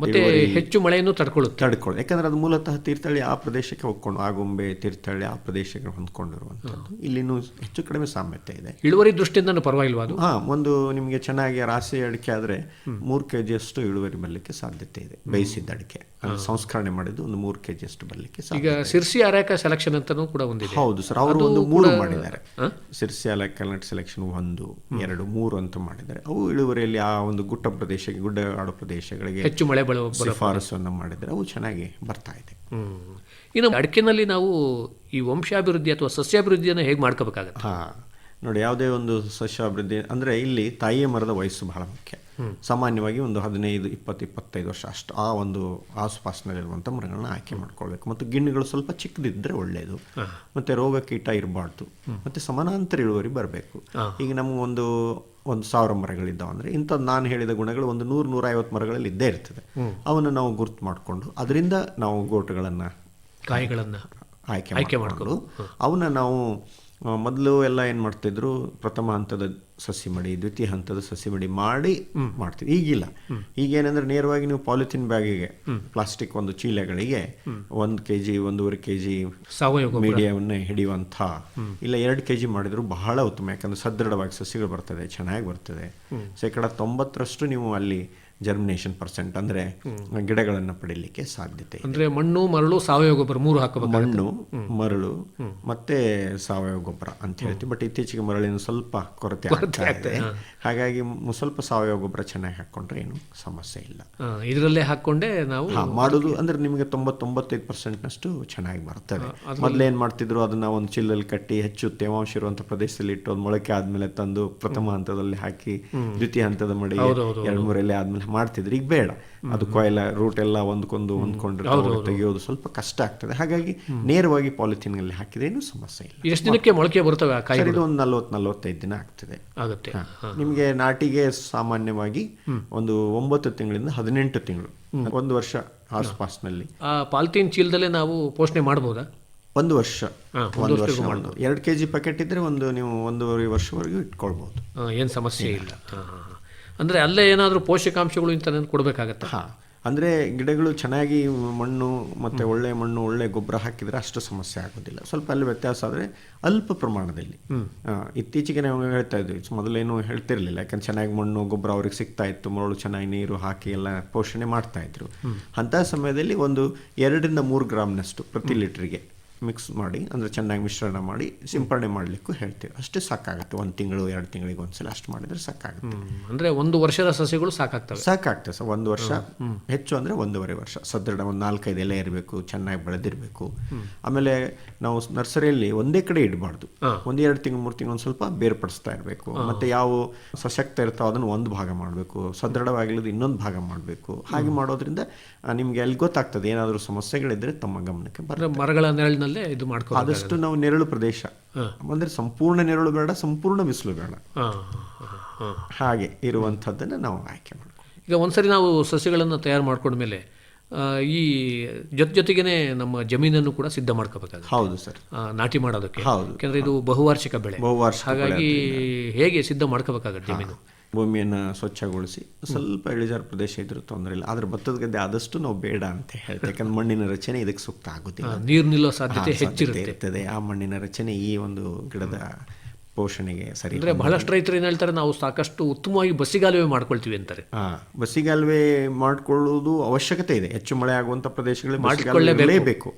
ಮತ್ತೆ ಹೆಚ್ಚು ಮಳೆಯನ್ನು ತಡ್ಕೊಳ್ಳುತ್ತೆ. ತಡ್ಕೊಳ್ಳಿ ಯಾಕಂದ್ರೆ ಅದು ಮೂಲತಃ ತೀರ್ಥಹಳ್ಳಿ ಆ ಪ್ರದೇಶಕ್ಕೆ ಹೋಗ್ಕೊಂಡು ಆಗುಂಬೆ ತೀರ್ಥಹಳ್ಳಿ ಆ ಪ್ರದೇಶಕ್ಕೆ ಹೊಂದ್ಕೊಂಡಿರುವಂಥದ್ದು. ಇಲ್ಲಿನೂ ಹೆಚ್ಚು ಕಡಿಮೆ ಸಾಮ್ಯತೆ ಇದೆ. ಇಳುವರಿ ದೃಷ್ಟಿಯಿಂದ ಪರವಾಗಿಲ್ವಾ ಅದು? ಹಾ ಒಂದು ನಿಮಗೆ ಚೆನ್ನಾಗಿ ರಾಸಿ ಅಡಿಕೆ ಆದ್ರೆ ಮೂರು ಕೆ ಜಿಯಷ್ಟು ಇಳುವರಿ ಬರಲಿಕ್ಕೆ ಸಾಧ್ಯತೆ ಇದೆ ಬೇಯಿಸಿದ್ದ ಅಡಿಕೆ. ಸಂಸ್ಕರಣೆ ಮಾಡಿದ್ದು ಒಂದು ಮೂರು ಕೆ ಜಿಯಷ್ಟು ಬರಲಿಕ್ಕೆ ಈಗ ಸಿರ್ಸಿ ಅರೇಕ ಸೆಲೆಕ್ಷನ್ ಅಂತಾನೂ ಕೂಡ ಒಂದಿದೆ. ಹೌದು ಸರ್ ಅವರು ಒಂದು ಮೂರು ಮಾಡಿದ್ದಾರೆ. ಸಿರ್ಸಿ ಅಲಕಲ್ನಟ್ ಸೆಲೆಕ್ಷನ್ ಒಂದು ಎರಡು ಮೂರು ಅಂತ ಮಾಡಿದ್ದಾರೆ. ಅವು ಇಳುವರಿಯಲ್ಲಿ ಆ ಒಂದು ಗುಡ್ಡ ಪ್ರದೇಶಕ್ಕೆ ಗುಡ್ಡಗಾಡು ಪ್ರದೇಶಗಳಿಗೆ ಹೆಚ್ಚು ಮಳೆ ಬಳ ಶಿಫಾರಸನ್ನು ಮಾಡಿದರೆ ಅವು ಚೆನ್ನಾಗಿ ಬರ್ತಾ ಇದೆ. ಇನ್ನು ಅಡಿಕೆನಲ್ಲಿ ನಾವು ಈ ವಂಶಾಭಿವೃದ್ಧಿ ಅಥವಾ ಸಸ್ಯಾಭಿವೃದ್ಧಿಯನ್ನು ಹೇಗೆ ಮಾಡ್ಕೋಬೇಕಾಗತ್ತೆ? ಹಾ ನೋಡಿ ಯಾವುದೇ ಒಂದು ಸಸ್ಯಾಭಿವೃದ್ಧಿ ಅಂದರೆ ಇಲ್ಲಿ ತಾಯಿಯ ಮರದ ವಯಸ್ಸು ಬಹಳ ಮುಖ್ಯ. ಸಾಮಾನ್ಯವಾಗಿ ಒಂದು ಹದಿನೈದು ಇಪ್ಪತ್ತು ಇಪ್ಪತ್ತೈದು ವರ್ಷ ಅಷ್ಟು ಆ ಒಂದು ಆಸುಪಾಸಿನಲ್ಲಿರುವಂಥ ಮರಗಳನ್ನ ಆಯ್ಕೆ ಮಾಡ್ಕೊಳ್ಬೇಕು. ಮತ್ತು ಗಿಣ್ಣುಗಳು ಸ್ವಲ್ಪ ಚಿಕ್ಕದಿದ್ದರೆ ಒಳ್ಳೆಯದು ಮತ್ತು ರೋಗ ಕೀಟ ಇರಬಾರ್ದು. ಮತ್ತು ಸಮಾನಾಂತರ ಇಳುವರಿ ಬರಬೇಕು. ಈಗ ನಮಗೊಂದು ಒಂದು ಸಾವಿರ ಮರಗಳಿದ್ದಾವೆ ಅಂದರೆ ಇಂಥದ್ದು ನಾನು ಹೇಳಿದ ಗುಣಗಳು ಒಂದು ನೂರು ನೂರೈವತ್ತು ಮರಗಳಲ್ಲಿ ಇದ್ದೇ ಇರ್ತದೆ. ಅವನ್ನು ನಾವು ಗುರುತು ಮಾಡಿಕೊಂಡು ಅದರಿಂದ ನಾವು ಗೋಟುಗಳನ್ನು ಕಾಯಿಗಳನ್ನು ಆಯ್ಕೆ ಆಯ್ಕೆ ಮಾಡಿಕೊಂಡು ಅವನ್ನ ನಾವು ಮೊದಲು ಎಲ್ಲ ಏನು ಮಾಡ್ತಿದ್ರು ಪ್ರಥಮ ಹಂತದ ಸಸಿ ಮಡಿ ದ್ವಿತೀಯ ಹಂತದ ಸಸಿ ಮಡಿ ಮಾಡಿ ಮಾಡ್ತಿದ್ವಿ ಈಗಿಲ್ಲ. ಈಗ ಏನಂದ್ರೆ ನೇರವಾಗಿ ನೀವು ಪಾಲಿಥಿನ್ ಬ್ಯಾಗಿಗೆ ಪ್ಲಾಸ್ಟಿಕ್ ಒಂದು ಚೀಲಗಳಿಗೆ ಒಂದು ಕೆ ಜಿ ಒಂದೂವರೆ ಕೆ ಜಿ ಮೀಡಿಯಾವನ್ನೇ ಹಿಡಿಯುವಂಥ ಇಲ್ಲ ಎರಡು ಕೆ ಜಿ ಮಾಡಿದ್ರು ಬಹಳ ಉತ್ತಮ. ಯಾಕಂದ್ರೆ ಸದೃಢವಾಗಿ ಸಸಿಗಳು ಬರ್ತದೆ ಚೆನ್ನಾಗಿ ಬರ್ತದೆ. ಶೇಕಡ ತೊಂಬತ್ತರಷ್ಟು ನೀವು ಅಲ್ಲಿ ಜರ್ಮಿನೇಷನ್ ಪರ್ಸೆಂಟ್ ಅಂದ್ರೆ ಗಿಡಗಳನ್ನು ಪಡೀಲಿಕ್ಕೆ ಸಾಧ್ಯತೆ. ಅಂದ್ರೆ ಮಣ್ಣು ಮರಳು ಸಾವಯವ ಗೊಬ್ಬರ ಮೂರು ಹಾಕಬೇಕು ಮಣ್ಣು ಮರಳು ಮತ್ತೆ ಸಾವಯವ ಗೊಬ್ಬರ ಅಂತ ಹೇಳ್ತೀವಿ. ಬಟ್ ಇತ್ತೀಚೆಗೆ ಮರಳಿನ ಸ್ವಲ್ಪ ಕೊರತೆ ಆಗ್ತಾ ಹಾಗಾಗಿ ಸ್ವಲ್ಪ ಸಾವಯವ ಗೊಬ್ಬರ ಚೆನ್ನಾಗಿ ಹಾಕೊಂಡ್ರೆ ಏನು ಸಮಸ್ಯೆ ಇಲ್ಲ. ಇದರಲ್ಲೇ ಹಾಕೊಂಡೆ ನಾವು ಮಾಡುದು ಅಂದ್ರೆ ನಿಮಗೆ ತೊಂಬತ್ತೊಂಬತ್ತೈದು ಪರ್ಸೆಂಟ್ನಷ್ಟು ಚೆನ್ನಾಗಿ ಬರ್ತದೆ. ಮೊದಲೇನು ಮಾಡ್ತಿದ್ರು ಅದನ್ನ ಒಂದು ಚಿಲ್ಲಲ್ಲಿ ಕಟ್ಟಿ ಹೆಚ್ಚು ತೇವಾಂಶ ಇರುವಂಥ ಪ್ರದೇಶದಲ್ಲಿ ಇಟ್ಟು ಅದು ಮೊಳಕೆ ಆದ್ಮೇಲೆ ತಂದು ಪ್ರಥಮ ಹಂತದಲ್ಲಿ ಹಾಕಿ ದ್ವಿತೀಯ ಹಂತದ ಮಡಿ ಎರಡು ಮೂರಲ್ಲಿ ಆದ್ಮೇಲೆ ಮಾಡ್ತಿದ್ರು ಈಗ ಬೇಡ. ಅದು ಕೊಯ್ಲ ರೂಟ್ ಎಲ್ಲ ಒಂದ್ಕೊಂದು ಹೊಂದ್ಕೊಂಡ್ರೆ ಅವಾಗ ತೆಗೆಯೋದು ಸ್ವಲ್ಪ ಕಷ್ಟ ಆಗ್ತದೆ. ಹಾಗಾಗಿ ನೇರವಾಗಿ ಪಾಲಿಥೀನ್ಗಳಲ್ಲಿ ಹಾಕಿದ್ರೆ ಏನು ಸಮಸ್ಯೆ ಇಲ್ಲ. ಎಷ್ಟು ದಿನಕ್ಕೆ ಮೊಳಕೆ ಬರ್ತವೆ ಇದು ಒಂದು ನಲ್ವತ್ತು ನಲ್ವತ್ತೈದು ದಿನ ಆಗ್ತದೆ. ಆಗುತ್ತೆ. ನಿಮಗೆ ನಾಟಿಗೆ ಸಾಮಾನ್ಯವಾಗಿ ಒಂದು ಒಂಬತ್ತು ತಿಂಗಳಿಂದ ಹದಿನೆಂಟು ತಿಂಗಳು ಒಂದು ವರ್ಷ ಆಸ್ಪಾಸ್ನಲ್ಲಿ. ಆ ಪಾಲಿಥೀನ್ ಚೀಲದಲ್ಲೇ ನಾವು ಪೋಷಣೆ ಮಾಡಬಹುದಾ ಒಂದು ವರ್ಷ. ಒಂದು ವರ್ಷ ಎರಡು ಕೆ ಜಿ ಪ್ಯಾಕೆಟ್ ಇದ್ರೆ ಒಂದು ನೀವು ಒಂದೂವರೆ ವರ್ಷವರೆಗೂ ಇಟ್ಕೊಳ್ಬಹುದು ಏನು ಸಮಸ್ಯೆ ಇಲ್ಲ. ಅಂದ್ರೆ ಅಲ್ಲೇ ಏನಾದರೂ ಪೋಷಕಾಂಶಗಳು ಇಂಥದ್ದು ಕೊಡಬೇಕಾಗತ್ತೆ. ಹಾಂ ಅಂದ್ರೆ ಗಿಡಗಳು ಚೆನ್ನಾಗಿ ಮಣ್ಣು ಮತ್ತೆ ಒಳ್ಳೆ ಮಣ್ಣು ಒಳ್ಳೆ ಗೊಬ್ಬರ ಹಾಕಿದ್ರೆ ಅಷ್ಟು ಸಮಸ್ಯೆ ಆಗೋದಿಲ್ಲ. ಸ್ವಲ್ಪ ಅಲ್ಲಿ ವ್ಯತ್ಯಾಸ ಆದರೆ ಅಲ್ಪ ಪ್ರಮಾಣದಲ್ಲಿ. ಇತ್ತೀಚೆಗೆ ನಾವು ಹೇಳ್ತಾ ಇದ್ವಿ ಮೊದಲೇನು ಹೇಳ್ತಿರ್ಲಿಲ್ಲ ಯಾಕಂದ್ರೆ ಚೆನ್ನಾಗಿ ಮಣ್ಣು ಗೊಬ್ಬರ ಅವ್ರಿಗೆ ಸಿಗ್ತಾ ಇತ್ತು ಮರಳು ಚೆನ್ನಾಗಿ ನೀರು ಹಾಕಿ ಎಲ್ಲ ಪೋಷಣೆ ಮಾಡ್ತಾ ಇದ್ರು. ಅಂತಹ ಸಮಯದಲ್ಲಿ ಒಂದು ಎರಡರಿಂದ ಮೂರು ಗ್ರಾಮ್ನಷ್ಟು ಪ್ರತಿ ಲೀಟ್ರಿಗೆ ಮಿಕ್ಸ್ ಮಾಡಿ ಅಂದರೆ ಚೆನ್ನಾಗಿ ಮಿಶ್ರಣ ಮಾಡಿ ಸಿಂಪರಣೆ ಮಾಡಲಿಕ್ಕೂ ಹೇಳ್ತೀವಿ. ಅಷ್ಟೇ ಸಾಕಾಗುತ್ತೆ. ಒಂದು ತಿಂಗಳು ಎರಡು ತಿಂಗಳಿಗೆ ಒಂದ್ಸಲ ಅಷ್ಟು ಮಾಡಿದ್ರೆ ಸಾಕಾಗುತ್ತೆ. ಅಂದರೆ ಒಂದು ವರ್ಷದ ಸಸಿಗಳು ಸಾಕಾಗ್ತವೆ. ಸಾಕಾಗ್ತದೆ ಸರ್. ಒಂದು ವರ್ಷ ಹೆಚ್ಚು ಅಂದರೆ ಒಂದೂವರೆ ವರ್ಷ. ಸದೃಢ ಒಂದು ನಾಲ್ಕೈದು ಎಲೆ ಇರಬೇಕು ಚೆನ್ನಾಗಿ ಬೆಳೆದಿರಬೇಕು. ಆಮೇಲೆ ನಾವು ನರ್ಸರಿಯಲ್ಲಿ ಒಂದೇ ಕಡೆ ಇಡಬಾರ್ದು. ಒಂದು ಎರಡು ತಿಂಗಳು ಮೂರು ತಿಂಗಳು ಒಂದು ಸ್ವಲ್ಪ ಬೇರ್ಪಡಿಸ್ತಾ ಇರಬೇಕು. ಮತ್ತೆ ಯಾವ ಸಶಕ್ತ ಇರ್ತಾವೆ ಅದನ್ನು ಒಂದು ಭಾಗ ಮಾಡಬೇಕು. ಸದೃಢವಾಗಿಲ್ಲದ ಇನ್ನೊಂದು ಭಾಗ ಮಾಡಬೇಕು. ಹಾಗೆ ಮಾಡೋದ್ರಿಂದ ನಿಮಗೆ ಅಲ್ಲಿ ಗೊತ್ತಾಗ್ತದೆ. ಏನಾದರೂ ಸಮಸ್ಯೆಗಳಿದ್ರೆ ತಮ್ಮ ಗಮನಕ್ಕೆ ಬರ್ತದೆ ಮರಗಳ ಮರಗಳ ನೆರಳಿನಲ್ಲೇ ಇದು ಮಾಡ್ಕೋ ಆದಷ್ಟು ನಾವು ನೆರಳು ಪ್ರದೇಶ. ಅಂದ್ರೆ ಸಂಪೂರ್ಣ ನೆರಳು ಬೇಡ ಸಂಪೂರ್ಣ ಬಿಸಿಲು ಬೇಡ. ಹಾಗೆ ಇರುವಂಥದ್ದನ್ನು ನಾವು ಆಯ್ಕೆ ಮಾಡ್ತೀವಿ ಈಗ ಒಂದ್ಸರಿ ನಾವು ಸಸ್ಯಗಳನ್ನು ತಯಾರು ಮಾಡ್ಕೊಂಡ್ಮೇಲೆ ಮೇಲೆ ಈ ಜೊತೆ ಜೊತೆಗೇನೆ ನಮ್ಮ ಜಮೀನನ್ನು ಕೂಡ ಸಿದ್ಧ ಮಾಡ್ಕೋಬೇಕಾಗುತ್ತೆ. ಹೌದು ಸರ್. ನಾಟಿ ಮಾಡೋದಕ್ಕೆ. ಹೌದು. ಯಾಕಂದ್ರೆ ಇದು ಬಹುವಾರ್ಷಿಕ ಬೆಳೆ. ಬಹುವಾರ್ಷಿಕ ಬೆಳೆ ಹಾಗಾಗಿ ಹೇಗೆ ಸಿದ್ಧ ಮಾಡ್ಕೋಬೇಕಾಗತ್ತೆ ಜಮೀನು? ಭೂಮಿಯನ್ನು ಸ್ವಚ್ಛಗೊಳಿಸಿ ಸ್ವಲ್ಪ ಇಳಿಜಾರು ಪ್ರದೇಶ ಇದ್ರೂ ತೊಂದರೆ ಇಲ್ಲ. ಆದ್ರೆ ಭತ್ತದ ಗದ್ದೆ ಆದಷ್ಟು ನಾವು ಬೇಡ ಅಂತ ಹೇಳ್ತೇವೆ ಯಾಕಂದ್ರೆ ಮಣ್ಣಿನ ರಚನೆ ಇದಕ್ಕೆ ಸೂಕ್ತ ಆಗುತ್ತಿಲ್ಲ ನೀರು ನಿಲ್ಲೋ ಸಾಧ್ಯತೆ ಹೆಚ್ಚಿರುತ್ತೆ. ಆ ಮಣ್ಣಿನ ರಚನೆ ಈ ಒಂದು ಗಿಡದ ಪೋಷಣೆಗೆ ಸರಿ ಅಂದ್ರೆ ಬಹಳಷ್ಟು ರೈತರು ಏನು ಹೇಳ್ತಾರೆ ನಾವು ಸಾಕಷ್ಟು ಉತ್ತಮವಾಗಿ ಬಸ್ಸಿಗಾಲುವೆ ಮಾಡ್ಕೊಳ್ತೀವಿ ಅಂತಾರೆ. ಹಾಂ ಬಸಿಗಾಲುವೆ ಮಾಡಿಕೊಳ್ಳುವುದು ಅವಶ್ಯಕತೆ ಇದೆ. ಹೆಚ್ಚು ಮಳೆ ಆಗುವಂತ ಪ್ರದೇಶಗಳಲ್ಲಿ ಮಾಡಿಕೊಳ್ಳೇಬೇಕು.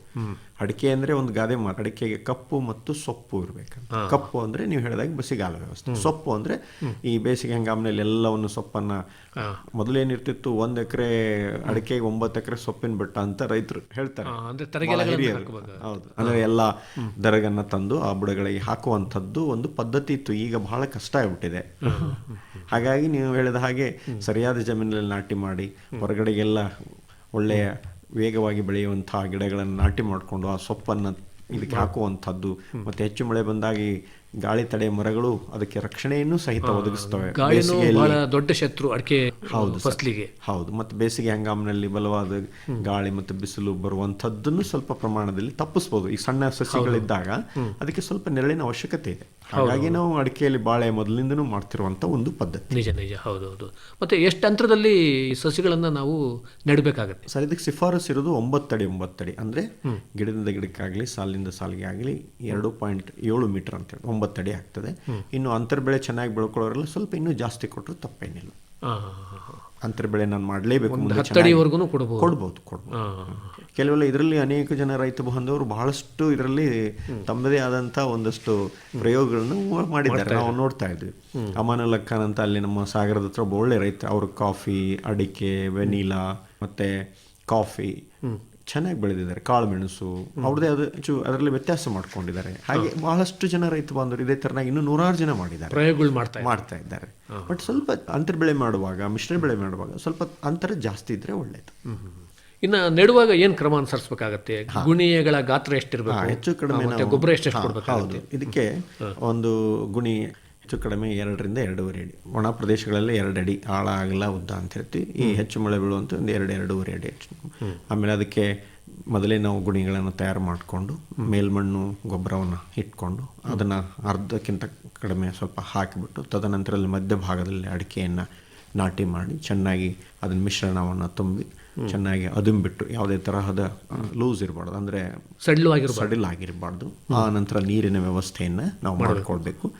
ಅಡಿಕೆ ಅಂದ್ರೆ ಒಂದು ಗಾದೆ ಮಾತು ಅಡಿಕೆಗೆ ಕಪ್ಪು ಮತ್ತು ಸೊಪ್ಪು ಇರಬೇಕಂತ. ಕಪ್ಪು ಅಂದ್ರೆ ನೀವು ಹೇಳಿದಾಗ ಬಸಿಗಾಲ ವ್ಯವಸ್ಥೆ. ಸೊಪ್ಪು ಅಂದ್ರೆ ಈ ಬೇಸಿಗೆ ಹಂಗಾಮಿನಲ್ಲಿ ಎಲ್ಲವನ್ನು ಸೊಪ್ಪನ್ನ ಮೊದಲೇನಿರ್ತಿತ್ತು ಒಂದ್ ಎಕರೆ ಅಡಿಕೆಗೆ ಒಂಬತ್ತು ಎಕರೆ ಸೊಪ್ಪಿನ ಬೆಟ್ಟ ಅಂತ ರೈತರು ಹೇಳ್ತಾರೆ. ಹೌದು. ಅಂದ್ರೆ ಎಲ್ಲ ದರಗನ್ನ ತಂದು ಆ ಬುಡಗಳಿಗೆ ಹಾಕುವಂಥದ್ದು ಒಂದು ಪದ್ಧತಿ ಇತ್ತು. ಈಗ ಬಹಳ ಕಷ್ಟ ಆಗ್ಬಿಟ್ಟಿದೆ. ಹಾಗಾಗಿ ನೀವು ಹೇಳಿದ ಹಾಗೆ ಸರಿಯಾದ ಜಮೀನಲ್ಲಿ ನಾಟಿ ಮಾಡಿ ಹೊರಗಡೆಗೆಲ್ಲ ಒಳ್ಳೆಯ ವೇಗವಾಗಿ ಬೆಳೆಯುವಂತಹ ಗಿಡಗಳನ್ನು ನಾಟಿ ಮಾಡಿಕೊಂಡು ಆ ಸೊಪ್ಪನ್ನು ಇದಕ್ಕೆ ಹಾಕುವಂಥದ್ದು ಮತ್ತು ಹೆಚ್ಚು ಮಳೆ ಬಂದಾಗಿ ಗಾಳಿ ತಡೆ ಮರಗಳು ಅದಕ್ಕೆ ರಕ್ಷಣೆಯನ್ನು ಸಹಿತ ಒದಗಿಸ್ತವೆ. ದೊಡ್ಡ ಶತ್ರು ಅಡಿಕೆ ಹೌದು. ಫಸಲಿಗೆ. ಹೌದು. ಮತ್ತು ಬೇಸಿಗೆ ಹಂಗಾಮಿನಲ್ಲಿ ಬಲವಾದ ಗಾಳಿ ಮತ್ತು ಬಿಸಿಲು ಬರುವಂತದ್ದನ್ನು ಸ್ವಲ್ಪ ಪ್ರಮಾಣದಲ್ಲಿ ತಪ್ಪಿಸಬಹುದು ಈ ಸಣ್ಣ ಸಸಿಗಳಿದ್ದಾಗ ಅದಕ್ಕೆ ಸ್ವಲ್ಪ ನೆರಳಿನ ಅವಶ್ಯಕತೆ ಇದೆ. ಹಾಗಾಗಿ ನಾವು ಅಡಿಕೆಯಲ್ಲಿ ಬಾಳೆ ಮೊದಲಿಂದನೂ ಮಾಡ್ತಿರುವಂಥ ಒಂದು ಪದ್ಧತಿ. ನಿಜ ನಿಜ. ಹೌದೌದು ಮತ್ತೆ ಎಷ್ಟು ಅಂತರದಲ್ಲಿ ಸಸಿಗಳನ್ನ ನಾವು ನೆಡಬೇಕಾಗುತ್ತೆ? ಸರ್ ಇದಕ್ಕೆ ಶಿಫಾರಸ್ ಇರೋದು ಒಂಬತ್ತಡಿ ಒಂಬತ್ತಡಿ ಅಂದ್ರೆ ಗಿಡದಿಂದ ಗಿಡಕ್ಕಾಗಲಿ ಸಾಲಿನಿಂದ ಸಾಲಿಗೆ ಆಗಲಿ ಎರಡು ಪಾಯಿಂಟ್ ಏಳು ಮೀಟರ್ ಅಂತೇಳಿ ಒಂಬತ್ತಡಿ ಆಗ್ತದೆ. ಇನ್ನು ಅಂತರ್ ಬೆಳೆ ಚೆನ್ನಾಗಿ ಬೆಳ್ಕೊಳ್ಳೋರೆಲ್ಲ ಸ್ವಲ್ಪ ಇನ್ನೂ ಜಾಸ್ತಿ ಕೊಟ್ಟರು ತಪ್ಪೇನಿಲ್ಲ. ಅಂತರ್ಬೆಳೆ ನಾನು ಮಾಡಲೇಬೇಕು ಕೊಡಬಹುದು ಕೊಡ್ಬೋದು. ಕೆಲವೆಲ್ಲ ಇದರಲ್ಲಿ ಅನೇಕ ಜನ ರೈತ ಬಾಂಧವರು ಬಹಳಷ್ಟು ಇದರಲ್ಲಿ ತಮ್ಮದೇ ಆದಂಥ ಒಂದಷ್ಟು ಪ್ರಯೋಗಗಳನ್ನು ಮಾಡಿದ್ದಾರೆ. ನಾವು ನೋಡ್ತಾ ಇದ್ವಿ. ಅಮಾನುಲ್ಲಾ ಖಾನ್ ಅಂತ ಅಲ್ಲಿ ನಮ್ಮ ಸಾಗರದ ಹತ್ರ ಒಬ್ಬ ಒಳ್ಳೆ ರೈತ. ಅವರು ಕಾಫಿ ಅಡಿಕೆ ವೆನಿಲಾ ಮತ್ತೆ ಕಾಫಿ. ಚೆನ್ನಾಗಿ ಬೆಳೆದಿದ್ದಾರೆ ಕಾಳುಮೆಣಸು ಅವ್ರದ್ದೇ ಅದು ಅದರಲ್ಲಿ ವ್ಯತ್ಯಾಸ ಮಾಡ್ಕೊಂಡಿದ್ದಾರೆ. ಹಾಗೆ ಬಹಳಷ್ಟು ಜನ ರೈತ ಬಾಂಧವರು ಇದೇ ತರನಾಗಿ ಇನ್ನೂ ನೂರಾರು ಜನ ಮಾಡಿದ್ದಾರೆ. ಪ್ರಯೋಗಗಳು ಮಾಡ್ತಾ ಇದ್ದಾರೆ. ಮಾಡ್ತಾ ಇದ್ದಾರೆ. ಬಟ್ ಸ್ವಲ್ಪ ಅಂತರ್ ಬೆಳೆ ಮಾಡುವಾಗ ಮಿಶ್ರ ಬೆಳೆ ಮಾಡುವಾಗ ಸ್ವಲ್ಪ ಅಂತರ ಜಾಸ್ತಿ ಇದ್ರೆ ಒಳ್ಳೇದು. ಇನ್ನ ನೆಡುವಾಗ ಏನು ಕ್ರಮ ಅನುಸರಿಸಬೇಕಾಗತ್ತೆ? ಗುಣಿಯಗಳ ಗಾತ್ರ ಎಷ್ಟಿರಬೇಕು? ಹೆಚ್ಚು ಕಡಿಮೆ ಗೊಬ್ಬರ ಎಷ್ಟು ಇದಕ್ಕೆ ಒಂದು ಗುಣಿ ಹೆಚ್ಚು ಕಡಿಮೆ ಎರಡರಿಂದ ಎರಡೂವರೆ ಅಡಿ. ಒಣ ಪ್ರದೇಶಗಳಲ್ಲಿ ಎರಡು ಅಡಿ ಆಳ ಆಗಲ್ಲ ಉದ್ದ ಅಂತ ಹೇಳ್ತಿ ಈ ಹೆಚ್ಚು ಮಳೆ ಬೀಳುವಂಥ ಒಂದು ಎರಡು ಎರಡೂವರೆ ಅಡಿ ಹೆಚ್ಚು. ಆಮೇಲೆ ಅದಕ್ಕೆ ಮೊದಲೇ ನಾವು ಗುಣಿಗಳನ್ನು ತಯಾರು ಮಾಡಿಕೊಂಡು ಮೇಲ್ಮಣ್ಣು ಗೊಬ್ಬರವನ್ನು ಇಟ್ಕೊಂಡು ಅದನ್ನು ಅರ್ಧಕ್ಕಿಂತ ಕಡಿಮೆ ಸ್ವಲ್ಪ ಹಾಕಿಬಿಟ್ಟು ತದನಂತರದಲ್ಲಿ ಮಧ್ಯಭಾಗದಲ್ಲಿ ಅಡಿಕೆಯನ್ನು ನಾಟಿ ಮಾಡಿ ಚೆನ್ನಾಗಿ ಅದನ್ನ ಮಿಶ್ರಣವನ್ನು ತುಂಬಿ ಚೆನ್ನಾಗಿ ಅದುಂಬಿಟ್ಟು ಯಾವುದೇ ತರಹದ ಲೂಸ್ ಇರಬಾರ್ದು. ಅಂದರೆ ಸಡಿಲ್ ಆಗಿರ್ಬಾರ್ದು. ಸಡಿಲ್ ಆಗಿರಬಾರ್ದು. ಆ ನಂತರ ನೀರಿನ ವ್ಯವಸ್ಥೆಯನ್ನು ನಾವು ಮಾಡಿಕೊಳ್ಬೇಕು.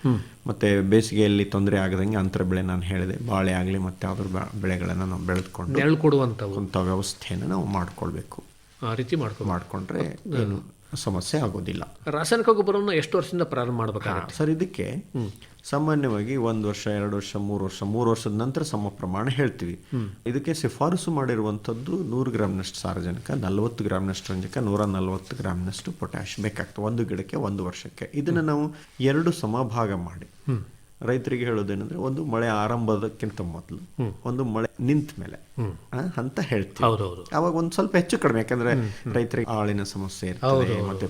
ಮತ್ತೆ ಬೇಸಿಗೆಯಲ್ಲಿ ತೊಂದರೆ ಆಗದಂಗೆ ಅಂತರ ಬೆಳೆ ನಾನು ಹೇಳಿದೆ. ಬಾಳೆ ಆಗಲಿ ಮತ್ತೆ ಯಾವುದ್ರ ಬೆಳೆಗಳನ್ನು ನಾವು ಬೆಳೆದುಕೊಂಡು ಕೊಡುವಂಥ ವ್ಯವಸ್ಥೆಯನ್ನು ನಾವು ಮಾಡಿಕೊಳ್ಬೇಕು. ಆ ರೀತಿ ಮಾಡ್ಕೊಂಡು ಮಾಡಿಕೊಂಡ್ರೆ ಏನು ಸಮಸ್ಯೆ ಆಗೋದಿಲ್ಲ. ರಾಸಾಯನಿಕ ಗೊಬ್ಬರವನ್ನು ಎಷ್ಟು ವರ್ಷದಿಂದ ಪ್ರಾರಂಭ ಮಾಡಬೇಕಾಗುತ್ತೆ? ಸರ್ ಇದಕ್ಕೆ ಸಾಮಾನ್ಯವಾಗಿ ಒಂದು ವರ್ಷ ಎರಡು ವರ್ಷ ಮೂರು ವರ್ಷ ಮೂರು ವರ್ಷದ ನಂತರ ಸಮ ಪ್ರಮಾಣ ಹೇಳ್ತೀವಿ. ಇದಕ್ಕೆ ಶಿಫಾರಸು ಮಾಡಿರುವಂಥದ್ದು ನೂರು ಗ್ರಾಮ್ನಷ್ಟು ಸಾರಜನಕ ನಲವತ್ತು ಗ್ರಾಮ್ನಷ್ಟು ರಂಜಕ ನೂರ ನಲವತ್ತು ಗ್ರಾಮ್ನಷ್ಟು ಪೊಟ್ಯಾಶ್ ಬೇಕಾಗ್ತದೆ. ಒಂದು ಗಿಡಕ್ಕೆ ಒಂದು ವರ್ಷಕ್ಕೆ. ಇದನ್ನು ನಾವು ಎರಡು ಸಮಭಾಗ ಮಾಡಿ. ರೈತರಿಗೆ ಹೇಳೋದೇನೆಂದ್ರೆ ಒಂದು ಮಳೆ ಆರಂಭದಕ್ಕಿಂತ ಮೊದಲು ಒಂದು ಮಳೆ ನಿಂತ ಮೇಲೆ ಅಂತ ಹೇಳ್ತೀವಿ. ಅವಾಗ ಒಂದು ಸ್ವಲ್ಪ ಹೆಚ್ಚು ಕಡಿಮೆ ಯಾಕಂದ್ರೆ ರೈತರಿಗೆ ಆಳಿನ ಸಮಸ್ಯೆ ಇರ್ತದೆ ಮತ್ತೆ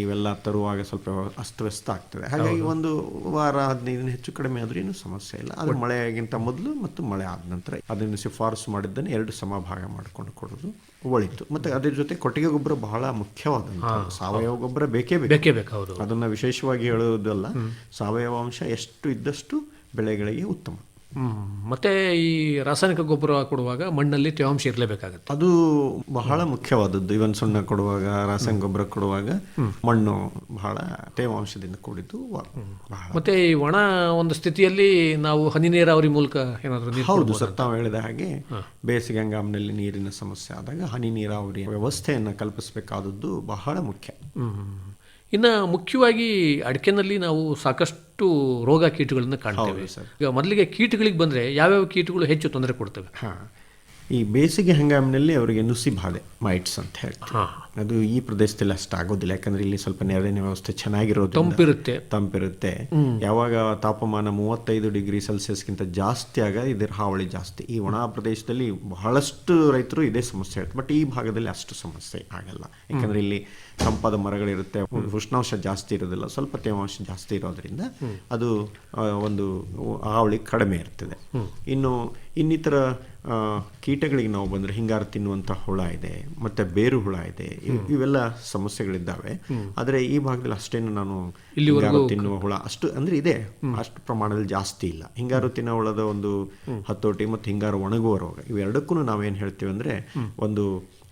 ಇವೆಲ್ಲ ತರುವಾಗ ಸ್ವಲ್ಪ ಅಸ್ತವ್ಯಸ್ತ ಆಗ್ತದೆ. ಹಾಗಾಗಿ ಒಂದು ವಾರ ಹದಿನೈದು ದಿನ ಹೆಚ್ಚು ಕಡಿಮೆ ಆದ್ರೂ ಏನು ಸಮಸ್ಯೆ ಇಲ್ಲ. ಅದು ಮಳೆಗಿಂತ ಮೊದಲು ಮತ್ತು ಮಳೆ ಆದ ನಂತರ ಅದನ್ನು ಶಿಫಾರಸು ಮಾಡಿದ್ದನ್ನು ಎರಡು ಸಮಭಾಗ ಮಾಡಿಕೊಂಡು ಕೊಡೋದು ಒಳಿತು. ಮತ್ತೆ ಅದ್ರ ಜೊತೆ ಕೊಟ್ಟಿಗೆ ಗೊಬ್ಬರ ಬಹಳ ಮುಖ್ಯವಾದ ಸಾವಯವ ಗೊಬ್ಬರ ಬೇಕೇ ಬೇಕು. ಬೇಕೇ ಅದನ್ನ ವಿಶೇಷವಾಗಿ ಹೇಳುವುದಲ್ಲ ಸಾವಯವ ಅಂಶ ಎಷ್ಟು ಇದ್ದಷ್ಟು ಬೆಳೆಗಳಿಗೆ ಉತ್ತಮ. ಮತ್ತೆ ಈ ರಾಸಾಯನಿಕ ಗೊಬ್ಬರ ಕೊಡುವಾಗ ಮಣ್ಣಲ್ಲಿ ತೇವಾಂಶ ಇರಲೇಬೇಕಾಗುತ್ತೆ. ಅದು ಬಹಳ ಮುಖ್ಯವಾದದ್ದು. ಇವನ್ ಸುಣ್ಣ ಕೊಡುವಾಗ ರಾಸಾಯನಿಕ ಗೊಬ್ಬರ ಕೊಡುವಾಗ ಮಣ್ಣು ಬಹಳ ತೇವಾಂಶದಿಂದ ಕೂಡಿದ್ದು ಮತ್ತೆ ಈ ಒಣ ಒಂದು ಸ್ಥಿತಿಯಲ್ಲಿ ನಾವು ಹನಿ ನೀರಾವರಿ ಮೂಲಕ ಏನಾದರೂ ಹೌದು ಸರ್ ತಾವು ಹೇಳಿದ ಹಾಗೆ ಬೇಸಿಗೆ ಹಂಗಾಮಿನಲ್ಲಿ ನೀರಿನ ಸಮಸ್ಯೆ ಆದಾಗ ಹನಿ ನೀರಾವರಿ ವ್ಯವಸ್ಥೆಯನ್ನು ಕಲ್ಪಿಸಬೇಕಾದದ್ದು ಬಹಳ ಮುಖ್ಯ. ಇನ್ನು ಮುಖ್ಯವಾಗಿ ಅಡಿಕೆನಲ್ಲಿ ನಾವು ಸಾಕಷ್ಟು ರೋಗ ಕೀಟಗಳನ್ನು ಕಾಣ್ತೇವೆ. ಈಗ ಮೊದಲಿಗೆ ಕೀಟಗಳಿಗೆ ಬಂದರೆ ಯಾವ್ಯಾವ ಕೀಟಗಳು ಹೆಚ್ಚು ತೊಂದರೆ ಕೊಡ್ತವೆ? ಹಾ. ಈ ಬೇಸಿಗೆ ಹಂಗಾಮಿನಲ್ಲಿ ಅವರಿಗೆ ನುಸಿ ಬಾಧೆ ಮೈಟ್ಸ್ ಅಂತ ಹೇಳ್ತಾರೆ. ಅದು ಈ ಪ್ರದೇಶದಲ್ಲಿ ಅಷ್ಟು ಆಗೋದಿಲ್ಲ. ಯಾಕಂದ್ರೆ ಇಲ್ಲಿ ಸ್ವಲ್ಪ ನೆರಳಿನ ವ್ಯವಸ್ಥೆ ಚೆನ್ನಾಗಿರೋದು ತಂಪಿರುತ್ತೆ. ತಂಪಿರುತ್ತೆ. ಯಾವಾಗ ತಾಪಮಾನ ಮೂವತ್ತೈದು ಡಿಗ್ರಿ ಸೆಲ್ಸಿಯಸ್ಗಿಂತ ಜಾಸ್ತಿ ಆಗ ಇದರ ಹಾವಳಿ ಜಾಸ್ತಿ. ಈ ಒಣ ಪ್ರದೇಶದಲ್ಲಿ ಬಹಳಷ್ಟು ರೈತರು ಇದೇ ಸಮಸ್ಯೆ ಇರುತ್ತೆ. ಬಟ್ ಈ ಭಾಗದಲ್ಲಿ ಅಷ್ಟು ಸಮಸ್ಯೆ ಆಗಲ್ಲ. ಯಾಕಂದ್ರೆ ಇಲ್ಲಿ ತಂಪಾದ ಮರಗಳಿರುತ್ತೆ ಉಷ್ಣಾಂಶ ಜಾಸ್ತಿ ಇರೋದಿಲ್ಲ. ಸ್ವಲ್ಪ ತೇವಾಂಶ ಜಾಸ್ತಿ ಇರೋದ್ರಿಂದ ಅದು ಒಂದು ಹಾವಳಿ ಕಡಿಮೆ ಇರ್ತದೆ. ಇನ್ನು ಇನ್ನಿತರ ಕೀಟಗಳಿಗೆ ನಾವು ಬಂದರೆ ಹಿಂಗಾರು ತಿನ್ನುವಂಥ ಹುಳ ಇದೆ ಮತ್ತೆ ಬೇರು ಹುಳ ಇದೆ ಇವ್- ಇವೆಲ್ಲ ಸಮಸ್ಯೆಗಳಿದ್ದಾವೆ. ಆದರೆ ಈ ಭಾಗದಲ್ಲಿ ಅಷ್ಟೇನು ನಾನು ಹಿಂಗಾರು ತಿನ್ನುವ ಹುಳ ಅಷ್ಟು ಅಂದರೆ ಇದೆ. ಅಷ್ಟು ಪ್ರಮಾಣದಲ್ಲಿ ಜಾಸ್ತಿ ಇಲ್ಲ. ಹಿಂಗಾರು ತಿನ್ನೋ ಹುಳದ ಒಂದು ಹತೋಟಿ ಮತ್ತು ಹಿಂಗಾರು ಒಣಗುವ ರೋಗ ಇವೆರಡಕ್ಕೂ ನಾವೇನು ಹೇಳ್ತೀವಿ ಅಂದರೆ ಒಂದು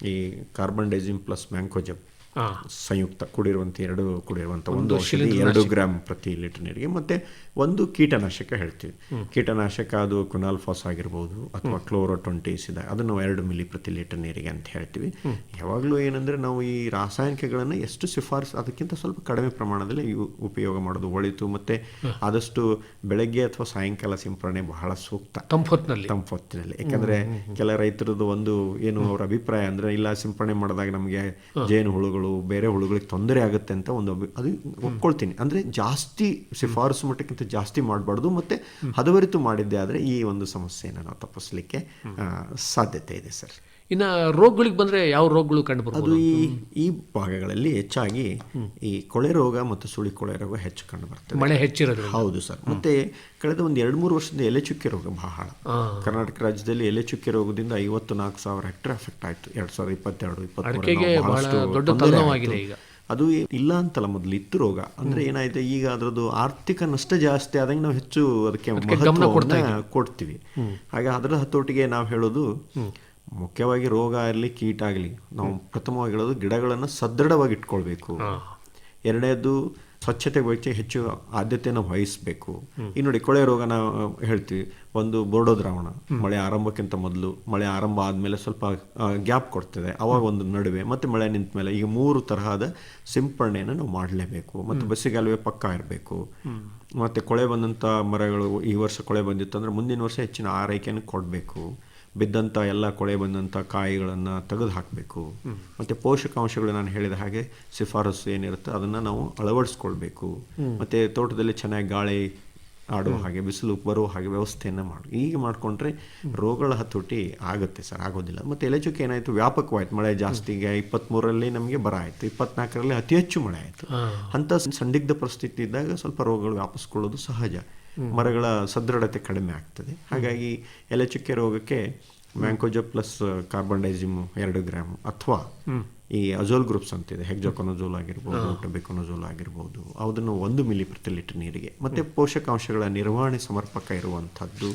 ಈ ಕಾರ್ಬನ್ ಡೈಸಿಮ್ ಪ್ಲಸ್ ಮ್ಯಾಂಕೋಜಬ್ ಸಂಯುಕ್ತ ಕೂಡಿರುವಂಥ ಎರಡು ಕೂಡಿರುವಂಥ ಒಂದು ಔಷಧಿ ಎರಡು ಗ್ರಾಮ್ ಪ್ರತಿ ಲೀಟರ್ ನೀರಿಗೆ. ಮತ್ತೆ ಒಂದು ಕೀಟನಾಶಕ ಹೇಳ್ತೀವಿ. ಕೀಟನಾಶಕ ಅದು ಕುನಾಲ್ಫಾಸ್ ಆಗಿರ್ಬೋದು ಅಥವಾ ಕ್ಲೋರೋ ಟ್ವೆಂಟೀಸ್ ಇದೆ. ಅದನ್ನು ಎರಡು ಮಿಲಿ ಪ್ರತಿ ಲೀಟರ್ ನೀರಿಗೆ ಅಂತ ಹೇಳ್ತೀವಿ. ಯಾವಾಗಲೂ ಏನಂದ್ರೆ ನಾವು ಈ ರಾಸಾಯನಿಕಗಳನ್ನು ಎಷ್ಟು ಶಿಫಾರಸು ಅದಕ್ಕಿಂತ ಸ್ವಲ್ಪ ಕಡಿಮೆ ಪ್ರಮಾಣದಲ್ಲಿ ಉಪಯೋಗ ಮಾಡೋದು ಒಳಿತು. ಮತ್ತೆ ಆದಷ್ಟು ಬೆಳಗ್ಗೆ ಅಥವಾ ಸಾಯಂಕಾಲ ಸಿಂಪರಣೆ ಬಹಳ ಸೂಕ್ತ. ತಂಪೊತ್ತಿನಲ್ಲಿ ತಂಪೊತ್ತಿನಲ್ಲಿ. ಯಾಕಂದ್ರೆ ಕೆಲ ರೈತರದ್ದು ಒಂದು ಏನು ಅವರ ಅಭಿಪ್ರಾಯ ಅಂದರೆ ಇಲ್ಲ ಸಿಂಪರಣೆ ಮಾಡಿದಾಗ ನಮಗೆ ಜೇನು ಹುಳುಗಳು ಬೇರೆ ಹುಳುಗಳಿಗೆ ತೊಂದರೆ ಆಗುತ್ತೆ ಅಂತ ಒಂದು ಅದು ಒಪ್ಕೊಳ್ತೀನಿ. ಅಂದ್ರೆ ಜಾಸ್ತಿ ಶಿಫಾರಸು ಮಟ್ಟಕ್ಕಿಂತ ಜಾಸ್ತಿ ಮಾಡಬಾರ್ದು ಮತ್ತೆ ಹದವರಿತು ಮಾಡಿದ್ದೆ ಆದ್ರೆ ಈ ಒಂದು ಸಮಸ್ಯೆಯನ್ನು ನಾವು ತಪ್ಪಿಸ್ಲಿಕ್ಕೆ ಸಾಧ್ಯತೆ ಇದೆ ಸರ್. ಇನ್ನು ರೋಗಗಳಿಗೆ ಬಂದರೆ ಯಾವ ರೋಗಗಳು ಕಂಡು ಅದು ಈ ಈ ಭಾಗಗಳಲ್ಲಿ ಹೆಚ್ಚಾಗಿ ಈ ಕೊಳೆ ರೋಗ ಮತ್ತು ಸುಳಿ ಕೊಳೆ ರೋಗ ಹೆಚ್ಚು ಕಂಡು ಬರ್ತದೆ. ಮಳೆ ಹೆಚ್ಚಿರೋದು ಹೌದು ಸರ್. ಮತ್ತೆ ಕಳೆದ ಒಂದು ಎರಡು ಮೂರು ವರ್ಷದಿಂದ ಎಲೆ ಚುಕ್ಕೆ ರೋಗ ಬಹಳ. ಕರ್ನಾಟಕ ರಾಜ್ಯದಲ್ಲಿ ಎಲೆ ಚುಕ್ಕೆ ರೋಗದಿಂದ ಐವತ್ತು ನಾಲ್ಕು ಸಾವಿರ ಹೆಕ್ಟರ್ ಎಫೆಕ್ಟ್ ಆಯಿತು. ಎರಡು ಸಾವಿರದ ಇಪ್ಪತ್ತೆರಡು ಈಗ. ಅದು ಇಲ್ಲ ಅಂತಲ್ಲ ಮೊದಲು ಇತ್ತು ರೋಗ. ಅಂದ್ರೆ ಏನಾಯ್ತು? ಈಗ ಅದರದ್ದು ಆರ್ಥಿಕ ನಷ್ಟ ಜಾಸ್ತಿ ಆದಂಗೆ ನಾವು ಹೆಚ್ಚು ಅದಕ್ಕೆ ಕೊಡ್ತೀವಿ. ಹಾಗೆ ಅದರ ಹತೋಟಿಗೆ ನಾವು ಹೇಳೋದು ಮುಖ್ಯವಾಗಿ ರೋಗ ಆಗಲಿ ಕೀಟ ಆಗಲಿ ನಾವು ಪ್ರಥಮವಾಗಿ ಹೇಳೋದು ಗಿಡಗಳನ್ನು ಸದೃಢವಾಗಿ ಇಟ್ಕೊಳ್ಬೇಕು. ಎರಡನೇದು ಸ್ವಚ್ಛತೆ ಬಗ್ಗೆ ಹೆಚ್ಚು ಆದ್ಯತೆಯನ್ನು ವಹಿಸಬೇಕು. ಈ ನೋಡಿ ಕೊಳೆ ರೋಗ ನಾವು ಹೇಳ್ತೀವಿ. ಒಂದು ಬೋರ್ಡೋ ದ್ರಾವಣ. ಮಳೆ ಆರಂಭಕ್ಕಿಂತ ಮೊದಲು ಮಳೆ ಆರಂಭ ಆದಮೇಲೆ ಸ್ವಲ್ಪ ಗ್ಯಾಪ್ ಕೊಡ್ತದೆ. ಅವಾಗ ಒಂದು ನಡುವೆ ಮತ್ತೆ ಮಳೆ ನಿಂತ ಮೇಲೆ ಈಗ ಮೂರು ತರಹದ ಸಿಂಪರಣೆಯನ್ನು ನಾವು ಮಾಡಲೇಬೇಕು. ಮತ್ತು ಬಸ್ಸಿಗಾಲುವೆ ಪಕ್ಕ ಇರಬೇಕು. ಮತ್ತೆ ಕೊಳೆ ಬಂದಂಥ ಮರಗಳು ಈ ವರ್ಷ ಕೊಳೆ ಬಂದಿತ್ತು ಅಂದರೆ ಮುಂದಿನ ವರ್ಷ ಹೆಚ್ಚಿನ ಆರೈಕೆಯನ್ನು ಕೊಡಬೇಕು. ಬಿದ್ದಂಥ ಎಲ್ಲ ಕೊಳೆ ಬಂದಂಥ ಕಾಯಿಗಳನ್ನು ತೆಗೆದು ಹಾಕಬೇಕು ಮತ್ತು ಪೋಷಕಾಂಶಗಳು ನಾನು ಹೇಳಿದ ಹಾಗೆ ಶಿಫಾರಸು ಏನಿರುತ್ತೆ ಅದನ್ನು ನಾವು ಅಳವಡಿಸ್ಕೊಳ್ಬೇಕು. ಮತ್ತು ತೋಟದಲ್ಲಿ ಚೆನ್ನಾಗಿ ಗಾಳಿ ಆಡುವ ಹಾಗೆ ಬಿಸಿಲು ಬರುವ ಹಾಗೆ ವ್ಯವಸ್ಥೆಯನ್ನು ಮಾಡಿ. ಈಗ ಮಾಡಿಕೊಂಡ್ರೆ ರೋಗಗಳ ಹತೋಟಿ ಆಗುತ್ತೆ ಸರ್ ಆಗೋದಿಲ್ಲ. ಮತ್ತು ಎಲೆಚುಕ್ಕೆ ಏನಾಯಿತು ವ್ಯಾಪಕವಾಯಿತು. ಮಳೆ ಜಾಸ್ತಿ ಈಗ ಇಪ್ಪತ್ತ್ಮೂರರಲ್ಲಿ ನಮಗೆ ಬರ ಆಯಿತು. ಇಪ್ಪತ್ನಾಲ್ಕರಲ್ಲಿ ಅತಿ ಹೆಚ್ಚು ಮಳೆ ಆಯಿತು. ಅಂಥ ಸಂದಿಗ್ಧ ಪರಿಸ್ಥಿತಿ ಇದ್ದಾಗ ಸ್ವಲ್ಪ ರೋಗಗಳು ವ್ಯಾಪಿಸ್ಕೊಳ್ಳೋದು ಸಹಜ. ಮರಗಳ ಸದೃಢತೆ ಕಡಿಮೆ ಆಗ್ತದೆ. ಹಾಗಾಗಿ ಎಲೆಚುಕ್ಕೆ ರೋಗಕ್ಕೆ ಮ್ಯಾಂಕೋಜೋ ಪ್ಲಸ್ ಕಾರ್ಬನ್ ಡೈಸಿಮ್ ಎರಡು ಗ್ರಾಮ್ ಅಥವಾ ಈ ಅಜೋಲ್ ಗ್ರೂಪ್ಸ್ ಅಂತಿದೆ ಹೆಕ್ಜೋಕೊನಜೋಲ್ ಆಗಿರ್ಬೋದು ಟೊಬೆಕೊನಜೋಲ್ ಆಗಿರ್ಬೋದು ಅದನ್ನು ಒಂದು ಮಿಲಿ ಪ್ರತಿ ಲೀಟರ್ ನೀರಿಗೆ ಮತ್ತೆ ಪೋಷಕಾಂಶಗಳ ನಿರ್ವಹಣೆ ಸಮರ್ಪಕ ಇರುವಂಥದ್ದು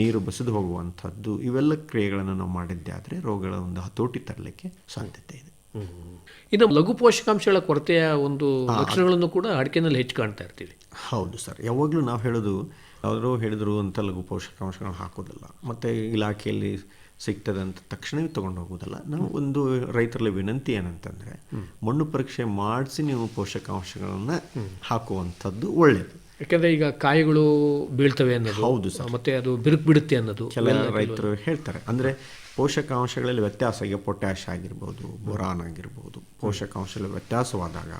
ನೀರು ಬಸಿದು ಹೋಗುವಂಥದ್ದು ಇವೆಲ್ಲ ಕ್ರಿಯೆಗಳನ್ನು ನಾವು ಮಾಡಿದ್ದೆ ಆದರೆ ರೋಗಗಳ ಒಂದು ಹತೋಟಿ ತರಲಿಕ್ಕೆ ಸಾಧ್ಯತೆ ಇದೆ. ಇನ್ನು ಲಘು ಪೋಷಕಾಂಶಗಳ ಕೊರತೆಯ ಒಂದು ಲಕ್ಷಣಗಳನ್ನು ಕೂಡ ಅಡಿಕೆನಲ್ಲಿ ಹೆಚ್ಚು ಕಾಣ್ತಾ ಇರ್ತೀವಿ. ಹೌದು ಸರ್ ಯಾವಾಗಲೂ ನಾವು ಹೇಳೋದು ಅವರು ಹೇಳಿದ್ರು ಅಂತ ಲಘು ಪೋಷಕಾಂಶಗಳನ್ನ ಹಾಕೋದಿಲ್ಲ ಮತ್ತು ಇಲಾಖೆಯಲ್ಲಿ ಸಿಗ್ತದೆ ಅಂತ ತಕ್ಷಣವೇ ತೊಗೊಂಡು ಹೋಗೋದಲ್ಲ ನಾವು ಒಂದು ರೈತರಲ್ಲಿ ವಿನಂತಿ ಏನಂತಂದರೆ ಮಣ್ಣು ಪರೀಕ್ಷೆ ಮಾಡಿಸಿ ನೀವು ಪೋಷಕಾಂಶಗಳನ್ನು ಹಾಕುವಂಥದ್ದು ಒಳ್ಳೆಯದು ಯಾಕಂದ್ರೆ ಈಗ ಕಾಯಿಗಳು ಬೀಳ್ತವೆ ಅನ್ನೋದು ಹೌದು ಸರ್. ಮತ್ತೆ ಅದು ಬಿರುಕು ಬಿಡುತ್ತೆ ಅನ್ನೋದು ಕೆಲವೆಲ್ಲ ರೈತರು ಹೇಳ್ತಾರೆ. ಅಂದರೆ ಪೋಷಕಾಂಶಗಳಲ್ಲಿ ವ್ಯತ್ಯಾಸ ಈಗ ಪೊಟ್ಯಾಶ್ ಆಗಿರ್ಬೋದು ಬೊರಾನ್ ಆಗಿರ್ಬೋದು. ಪೋಷಕಾಂಶಗಳ ವ್ಯತ್ಯಾಸವಾದಾಗ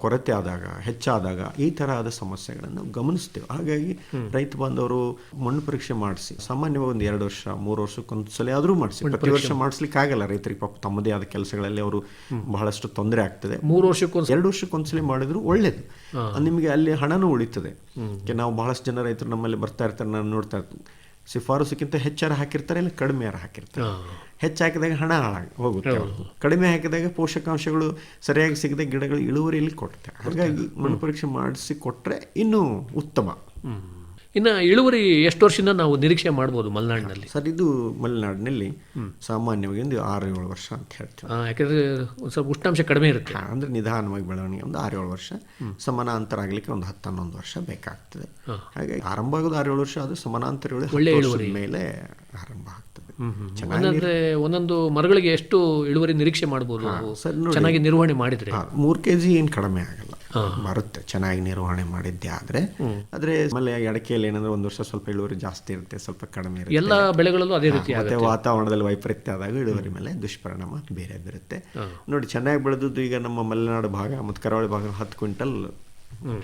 ಕೊರತೆ ಆದಾಗ ಹೆಚ್ಚಾದಾಗ ಈ ತರಹದ ಸಮಸ್ಯೆಗಳನ್ನು ನಾವು ಗಮನಿಸ್ತೇವೆ. ಹಾಗಾಗಿ ರೈತ ಬಂದವರು ಮಣ್ಣು ಪರೀಕ್ಷೆ ಮಾಡಿಸಿ ಸಾಮಾನ್ಯವಾಗಿ ಒಂದು ಎರಡು ವರ್ಷ ಮೂರು ವರ್ಷಕ್ಕೊಂದ್ಸಲ ಆದರೂ ಮಾಡಿಸಿ. ಪ್ರತಿ ವರ್ಷ ಮಾಡಿಸ್ಲಿಕ್ಕೆ ಆಗಲ್ಲ ರೈತರಿಗೆ ಪಾಪ ತಮ್ಮದೇ ಆದ ಕೆಲಸಗಳಲ್ಲಿ ಅವರು ಬಹಳಷ್ಟು ತೊಂದರೆ ಆಗ್ತದೆ. ಮೂರು ವರ್ಷಕ್ಕೊಂದು ಎರಡು ವರ್ಷಕ್ಕೊಂದ್ಸಲಿ ಮಾಡಿದ್ರು ಒಳ್ಳೇದು. ನಿಮಗೆ ಅಲ್ಲಿ ಹಣನೂ ಉಳಿತದೆ. ನಾವು ಬಹಳಷ್ಟು ಜನ ರೈತರು ನಮ್ಮಲ್ಲಿ ಬರ್ತಾ ಇರ್ತಾರೆ ನಾನು ನೋಡ್ತಾ ಇರ್ತೀನಿ ಶಿಫಾರಸುಕ್ಕಿಂತ ಹೆಚ್ಚಾರ ಹಾಕಿರ್ತಾರೆ ಇಲ್ಲ ಕಡಿಮೆ ಯಾರು ಹಾಕಿರ್ತಾರೆ? ಹೆಚ್ಚು ಹಾಕಿದಾಗ ಹಣ ಹಾಳಾಗಿ ಹೋಗುತ್ತೆ ಕಡಿಮೆ ಹಾಕಿದಾಗ ಪೋಷಕಾಂಶಗಳು ಸರಿಯಾಗಿ ಸಿಗದೆ ಗಿಡಗಳು ಇಳುವರಿಯಲ್ಲಿ ಕೊಡ್ತಾರೆ ಹಾಗಾಗಿ ಮಣ್ಣು ಪರೀಕ್ಷೆ ಮಾಡಿಸಿ ಕೊಟ್ಟರೆ ಇನ್ನೂ ಉತ್ತಮ. ಇನ್ನು ಇಳುವರಿ ಎಷ್ಟು ವರ್ಷದಿಂದ ನಾವು ನಿರೀಕ್ಷೆ ಮಾಡ್ಬೋದು ಮಲೆನಾಡಿನಲ್ಲಿ? ಸರ್ ಇದು ಮಲೆನಾಡಿನಲ್ಲಿ ಸಾಮಾನ್ಯವಾಗಿ ಒಂದು ಆರು ಏಳು ವರ್ಷ ಅಂತ ಹೇಳ್ತೀವಿ. ಯಾಕಂದರೆ ಸ್ವಲ್ಪ ಉಷ್ಣಾಂಶ ಕಡಿಮೆ ಇರುತ್ತೆ. ಅಂದರೆ ನಿಧಾನವಾಗಿ ಬೆಳವಣಿಗೆ ಒಂದು ಆರು ಏಳು ವರ್ಷ ಸಮಾನಾಂತರ ಆಗಲಿಕ್ಕೆ ಒಂದು ಹತ್ತು ಹನ್ನೊಂದು ವರ್ಷ ಬೇಕಾಗ್ತದೆ. ಹಾಗೆ ಆರಂಭ ಆಗೋದು ಆರು ಏಳು ವರ್ಷ ಅದು ಸಮಾನಾಂತರ ಒಳ್ಳೆ ಇಳುವರಿ. ಮೇಲೆ ಆರಂಭ ಆಗ್ತದೆ. ಚೆನ್ನಾಗಿ ಅಂದ್ರೆ ಒಂದೊಂದು ಮರಗಳಿಗೆ ಎಷ್ಟು ಇಳುವರಿ ನಿರೀಕ್ಷೆ ಮಾಡ್ಬೋದು ಚೆನ್ನಾಗಿ ನಿರ್ವಹಣೆ ಮಾಡಿದರೆ. ಮೂರು ಕೆ ಜಿ ಏನು ಕಡಿಮೆ ಆಗಲ್ಲ. ಬರುತ್ತೆ. ಚೆನ್ನಾಗಿ ನಿರ್ವಹಣೆ ಮಾಡಿದ್ದೆ ಆದರೆ. ಆದರೆ ಆಮೇಲೆ ಎಡಕೆಯಲ್ಲಿ ಏನಂದ್ರೆ ಒಂದು ವರ್ಷ ಸ್ವಲ್ಪ ಇಳುವರಿ ಜಾಸ್ತಿ ಇರುತ್ತೆ ಸ್ವಲ್ಪ ಕಡಿಮೆ ಇರುತ್ತೆ. ಎಲ್ಲ ಬೆಳೆಗಳಲ್ಲೂ ಅದೇ ರೀತಿ ಮತ್ತೆ ವಾತಾವರಣದಲ್ಲಿ ವೈಪರೀತ್ಯ ಆದಾಗ ಇಳುವರಿ ಮೇಲೆ ದುಷ್ಪರಿಣಾಮ ಬೇರೆ ಬೀರುತ್ತೆ ನೋಡಿ ಚೆನ್ನಾಗಿ ಬೆಳೆದದ್ದು ಈಗ ನಮ್ಮ ಮಲೆನಾಡು ಭಾಗ ಮತ್ತು ಕರಾವಳಿ ಭಾಗ ಹತ್ತು ಕ್ವಿಂಟಲ್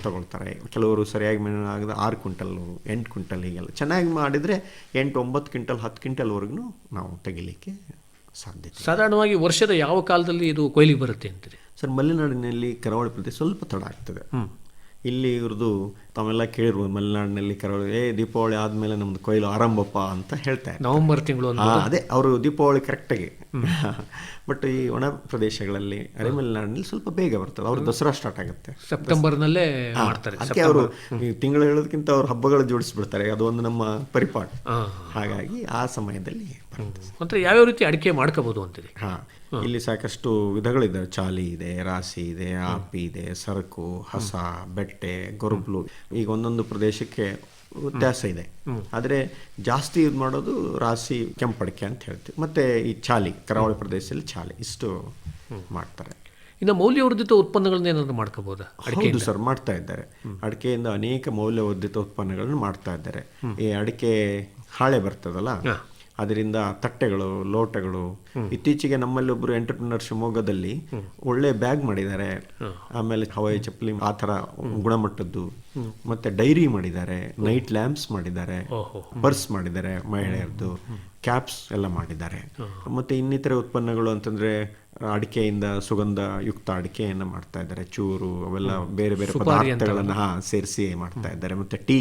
ತಗೊಳ್ತಾರೆ. ಕೆಲವರು ಸರಿಯಾಗಿ ಮೀನು ಆಗದ ಆರು ಕ್ವಿಂಟಲ್ ಎಂಟು ಕ್ವಿಂಟಲ್ ಹೀಗೆಲ್ಲ. ಚೆನ್ನಾಗಿ ಮಾಡಿದರೆ ಎಂಟು ಒಂಬತ್ತು ಕ್ವಿಂಟಲ್ ಹತ್ತು ಕ್ವಿಂಟಲ್ವರೆಗೂ ನಾವು ತೆಗಿಲಿಕ್ಕೆ ಸಾಧ್ಯತೆ ಸಾಧಾರಣವಾಗಿ ವರ್ಷದ ಯಾವ ಕಾಲದಲ್ಲಿ ಇದು ಕೊಯ್ಲಿಗೆ ಬರುತ್ತೆ ಅಂತೀರಿ? ಸರ್ ಮಲೆನಾಡಿನಲ್ಲಿ ಕರಾವಳಿ ಪ್ರದೇಶ ಸ್ವಲ್ಪ ತಡ ಆಗ್ತದೆ. ಇಲ್ಲಿ ಇವ್ರದ್ದು ತಾವೆಲ್ಲ ಕೇಳಿರ್ಬೋದು ಮಲೆನಾಡಿನಲ್ಲಿ ಕರಾವಳಿ ಏ ದೀಪಾವಳಿ ಆದಮೇಲೆ ನಮ್ದು ಕೊಯ್ಲು ಆರಂಭಪ್ಪ ಅಂತ ಹೇಳ್ತಾರೆ ನವೆಂಬರ್ ತಿಂಗಳು ಅದೇ ಅವರು ದೀಪಾವಳಿ ಕರೆಕ್ಟಾಗಿ ಬಟ್ (laughs) ಈ ಒಣ ಪ್ರದೇಶಗಳಲ್ಲಿ ಅರೆಮಲೆನಾಡಿನಲ್ಲಿ ಸ್ವಲ್ಪ ಬೇಗ ಬರ್ತದೆ. ಅವ್ರ ದಸರಾ ಸ್ಟಾರ್ಟ್ ಆಗುತ್ತೆ. ಸೆಪ್ಟೆಂಬರ್ನಲ್ಲೇ ಮಾಡ್ತಾರೆ ಅದಕ್ಕೆ ಅವರು ತಿಂಗಳು ಹೇಳೋದಕ್ಕಿಂತ ಅವ್ರು ಹಬ್ಬಗಳು ಜೋಡಿಸ್ಬಿಡ್ತಾರೆ. ಅದು ಒಂದು ನಮ್ಮ ಪರಿಪಾಠ. ಹಾಗಾಗಿ ಆ ಸಮಯದಲ್ಲಿ ಅಂದ್ರೆ ಯಾವ್ಯಾವ ರೀತಿ ಅಡಿಕೆ ಮಾಡ್ಕೋಬಹುದು ಅಂತೀರಿ? ಹಾ ಇಲ್ಲಿ ಸಾಕಷ್ಟು ವಿಧಗಳಿದ್ದಾವೆ. ಚಾಲಿ ಇದೆ ರಾಸಿ ಇದೆ ಆಪಿ ಇದೆ ಸರಕು ಹಸ ಬೆಟ್ಟೆ ಗೊರಬ್ಲು. ಈಗ ಒಂದೊಂದು ಪ್ರದೇಶಕ್ಕೆ ವ್ಯತ್ಯಾಸ ಇದೆ. ಆದರೆ ಜಾಸ್ತಿ ಇದು ಮಾಡೋದು ರಾಸಿ ಕೆಂಪಡಿಕೆ ಅಂತ ಹೇಳ್ತೀವಿ. ಮತ್ತೆ ಈ ಚಾಲಿ ಕರಾವಳಿ ಪ್ರದೇಶದಲ್ಲಿ ಚಾಲಿ ಇಷ್ಟು ಮಾಡ್ತಾರೆ. ಇನ್ನು ಮೌಲ್ಯವರ್ಧಿತ ಉತ್ಪನ್ನಗಳನ್ನ ಏನಾದರೂ ಮಾಡ್ಕೋಬಹುದು ಹೌದು ಸರ್ ಮಾಡ್ತಾ ಇದ್ದಾರೆ. ಅಡಿಕೆಯಿಂದ ಅನೇಕ ಮೌಲ್ಯವರ್ಧಿತ ಉತ್ಪನ್ನಗಳನ್ನು ಮಾಡ್ತಾ ಇದ್ದಾರೆ. ಈ ಅಡಿಕೆ ಹಾಳೆ ಬರ್ತದಲ್ಲ? ಅದರಿಂದ ತಟ್ಟೆಗಳು ಲೋಟಗಳು. ಇತ್ತೀಚೆಗೆ ನಮ್ಮಲ್ಲಿ ಒಬ್ಬರು ಎಂಟರ್ಪ್ರಿನರ್ ಶಿವಮೊಗ್ಗದಲ್ಲಿ ಒಳ್ಳೆ ಬ್ಯಾಗ್ ಮಾಡಿದ್ದಾರೆ. ಆಮೇಲೆ ಹವಾಯಿ ಚಪ್ಪಲಿ ಆ ಥರ ಗುಣಮಟ್ಟದ್ದು. ಮತ್ತೆ ಡೈರಿ ಮಾಡಿದ್ದಾರೆ. ನೈಟ್ ಲ್ಯಾಂಪ್ಸ್ ಮಾಡಿದ್ದಾರೆ. ಪರ್ಸ್ ಮಾಡಿದ್ದಾರೆ ಮಹಿಳೆಯರದ್ದು. ಕ್ಯಾಪ್ಸ್ ಎಲ್ಲ ಮಾಡಿದ್ದಾರೆ. ಮತ್ತೆ ಇನ್ನಿತರ ಉತ್ಪನ್ನಗಳು ಅಂತಂದ್ರೆ ಅಡಿಕೆಯಿಂದ ಸುಗಂಧ ಯುಕ್ತ ಅಡಿಕೆಯನ್ನು ಮಾಡ್ತಾ ಇದ್ದಾರೆ. ಚೂರು ಅವೆಲ್ಲ ಬೇರೆ ಬೇರೆ ಪದಾರ್ಥಗಳನ್ನು ಹಾ ಸೇರಿಸಿ ಮಾಡ್ತಾ ಇದ್ದಾರೆ. ಮತ್ತೆ ಟೀ.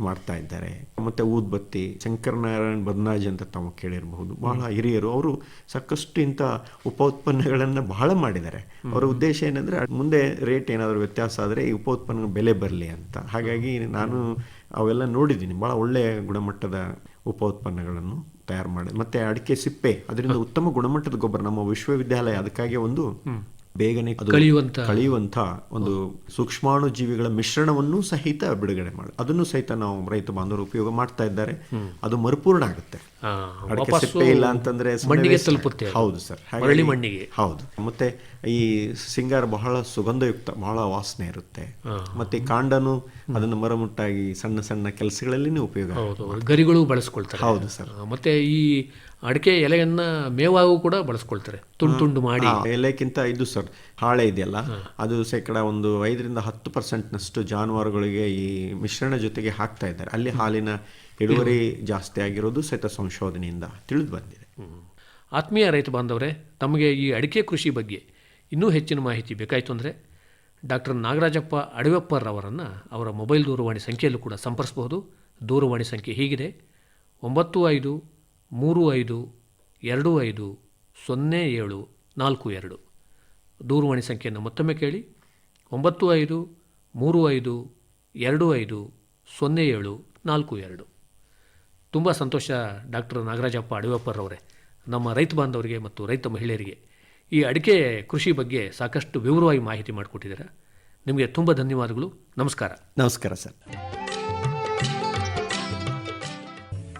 ಮಾಡ್ತಾ ಇದ್ದಾರೆ. ಮತ್ತೆ ಊದ್ಬತ್ತಿ ಶಂಕರನಾರಾಯಣ್ ಬದನಾಜ್ ಅಂತ ತಾವು ಕೇಳಿರಬಹುದು. ಬಹಳ ಹಿರಿಯರು ಅವರು ಸಾಕಷ್ಟು ಇಂಥ ಉಪ ಉತ್ಪನ್ನಗಳನ್ನು ಬಹಳ ಮಾಡಿದ್ದಾರೆ. ಅವರ ಉದ್ದೇಶ ಏನಂದ್ರೆ ಮುಂದೆ ರೇಟ್ ಏನಾದರೂ ವ್ಯತ್ಯಾಸ ಆದರೆ ಈ ಉಪ ಉತ್ಪನ್ನ ಬೆಲೆ ಬರಲಿ ಅಂತ. ಹಾಗಾಗಿ ನಾನು ಅವೆಲ್ಲ ನೋಡಿದ್ದೀನಿ. ಬಹಳ ಒಳ್ಳೆಯ ಗುಣಮಟ್ಟದ ಉಪ ಉತ್ಪನ್ನಗಳನ್ನು ತಯಾರು ಮಾಡಿ ಮತ್ತೆ ಅಡಿಕೆ ಸಿಪ್ಪೆ ಅದರಿಂದ ಉತ್ತಮ ಗುಣಮಟ್ಟದ ಗೊಬ್ಬರ ನಮ್ಮ ವಿಶ್ವವಿದ್ಯಾಲಯ ಅದಕ್ಕಾಗಿ ಒಂದು ಬೇಗನೆ ಕಳೆಯುವಂಥ ಒಂದು ಸೂಕ್ಷ್ಮಾಣು ಜೀವಿಗಳ ಮಿಶ್ರಣವನ್ನು ಸಹಿತ ಬಿಡುಗಡೆ ಮಾಡಿ. ಅದನ್ನು ಸಹಿತ ನಾವು ರೈತ ಬಾಂಧವರು ಉಪಯೋಗ ಮಾಡ್ತಾ ಇದ್ದಾರೆ. ಅದು ಮರುಪೂರ್ಣ ಆಗುತ್ತೆ. ಆ, ಅಡಿಕೆ ಸಿಪ್ಪೆ ಇಲ್ಲ ಅಂತಂದ್ರೆ ಮಣ್ಣಿಗೆ ತಲುಪುತ್ತೆ ಹೌದು ಸರ್. ಮಣ್ಣಿಗೆ. ಹೌದು. ಮತ್ತೆ ಈ ಸಿಂಗಾರ ಬಹಳ ಸುಗಂಧಯುಕ್ತ ಬಹಳ ವಾಸನೆ ಇರುತ್ತೆ. ಮತ್ತೆ ಕಾಂಡನು ಅದನ್ನು ಮರಮುಟ್ಟಾಗಿ ಸಣ್ಣ ಸಣ್ಣ ಕೆಲಸಗಳಲ್ಲಿ ಉಪಯೋಗ ಗರಿಗಳು ಬಳಸ್ಕೊಳ್ತಾರೆ. ಹೌದು ಸರ್. ಮತ್ತೆ ಈ ಅಡಿಕೆ ಎಲೆಯನ್ನ ಮೇವಾಗೂ ಕೂಡ ಬಳಸ್ಕೊಳ್ತಾರೆ. ತುಂಡು ತುಂಡು ಮಾಡಿ. ಎಲೆಕ್ಕಿಂತ ಇದು ಸರ್ ಹಾಳೆ ಇದೆಯಲ್ಲ ಅದು ಶೇಕಡ ಒಂದು ಐದರಿಂದ ಹತ್ತು ಪರ್ಸೆಂಟ್ನಷ್ಟು ಜಾನುವಾರುಗಳಿಗೆ ಈ ಮಿಶ್ರಣ ಜೊತೆಗೆ ಹಾಕ್ತಾ ಇದ್ದಾರೆ. ಅಲ್ಲಿ ಹಾಲಿನ ಇಳುವರಿ ಜಾಸ್ತಿ ಆಗಿರೋದು ಸಹಿತ ಸಂಶೋಧನೆಯಿಂದ ತಿಳಿದು ಬಂದಿದೆ. ಆತ್ಮೀಯ ರೈತ ಬಾಂಧವರೇ ತಮಗೆ ಈ ಅಡಿಕೆ ಕೃಷಿ ಬಗ್ಗೆ ಇನ್ನೂ ಹೆಚ್ಚಿನ ಮಾಹಿತಿ ಬೇಕಾಯಿತು ಅಂದರೆ ಡಾಕ್ಟರ್ ನಾಗರಾಜಪ್ಪ ಅಡವೆಪ್ಪರವರನ್ನು ಅವರ ಮೊಬೈಲ್ ದೂರವಾಣಿ ಸಂಖ್ಯೆಯಲ್ಲೂ ಕೂಡ ಸಂಪರ್ಸಬಹುದು. ದೂರವಾಣಿ ಸಂಖ್ಯೆ ಹೀಗಿದೆ. ಒಂಬತ್ತು ಐದು ಮೂರು ಐದು, ಎರಡು ಐದು, ಸೊನ್ನೆ ಏಳು, ನಾಲ್ಕು ಎರಡು. ದೂರವಾಣಿ ಸಂಖ್ಯೆಯನ್ನು ಮತ್ತೊಮ್ಮೆ ಕೇಳಿ. ಒಂಬತ್ತು ಐದು, ಮೂರು ಐದು, ಎರಡು ಐದು, ಸೊನ್ನೆ ಏಳು, ನಾಲ್ಕು ಎರಡು. ತುಂಬ ಸಂತೋಷ ಡಾಕ್ಟರ್ ನಾಗರಾಜಪ್ಪ ಅಡಿವಪ್ಪರವರೇ, ನಮ್ಮ ರೈತ ಬಾಂಧವರಿಗೆ ಮತ್ತು ರೈತ ಮಹಿಳೆಯರಿಗೆ ಈ ಅಡಿಕೆ ಕೃಷಿ ಬಗ್ಗೆ ಸಾಕಷ್ಟು ವಿವರವಾಗಿ ಮಾಹಿತಿ ಮಾಡಿಕೊಟ್ಟಿದ್ದೀರಾ. ನಿಮಗೆ ತುಂಬ ಧನ್ಯವಾದಗಳು. ನಮಸ್ಕಾರ. ನಮಸ್ಕಾರ ಸರ್.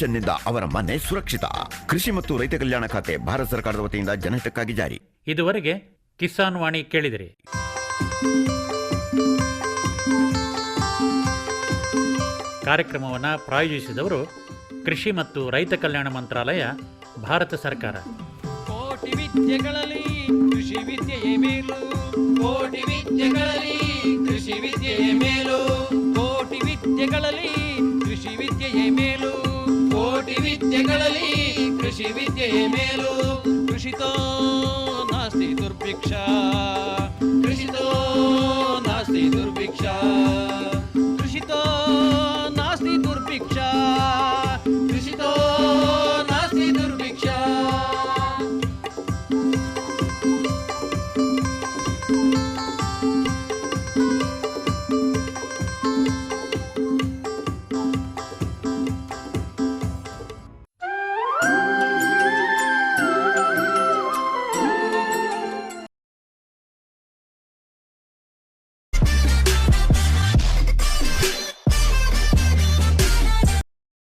ಪೆನ್ಷನ್ನಿಂದ ಅವರ ಮನೆ ಸುರಕ್ಷಿತ. ಕೃಷಿ ಮತ್ತು ರೈತ ಕಲ್ಯಾಣ ಖಾತೆ ಭಾರತ ಸರ್ಕಾರದ ವತಿಯಿಂದ ಜನಹಿತಕ್ಕಾಗಿ ಜಾರಿ. ಇದುವರೆಗೆ ಕಿಸಾನ್ ವಾಣಿ ಕೇಳಿದಿರಿ. ಕಾರ್ಯಕ್ರಮವನ್ನು ಪ್ರಾಯೋಜಿಸಿದವರು ಕೃಷಿ ಮತ್ತು ರೈತ ಕಲ್ಯಾಣ ಮಂತ್ರಾಲಯ ಭಾರತ ಸರ್ಕಾರ. ಕೋಟಿ ವಿದ್ಯೆಗಳಲ್ಲಿ ಕೃಷಿ ವಿದ್ಯೆಯೇ ಮೇಲು. ಕೃಷಿ ವಿದ್ಯೆಯೇ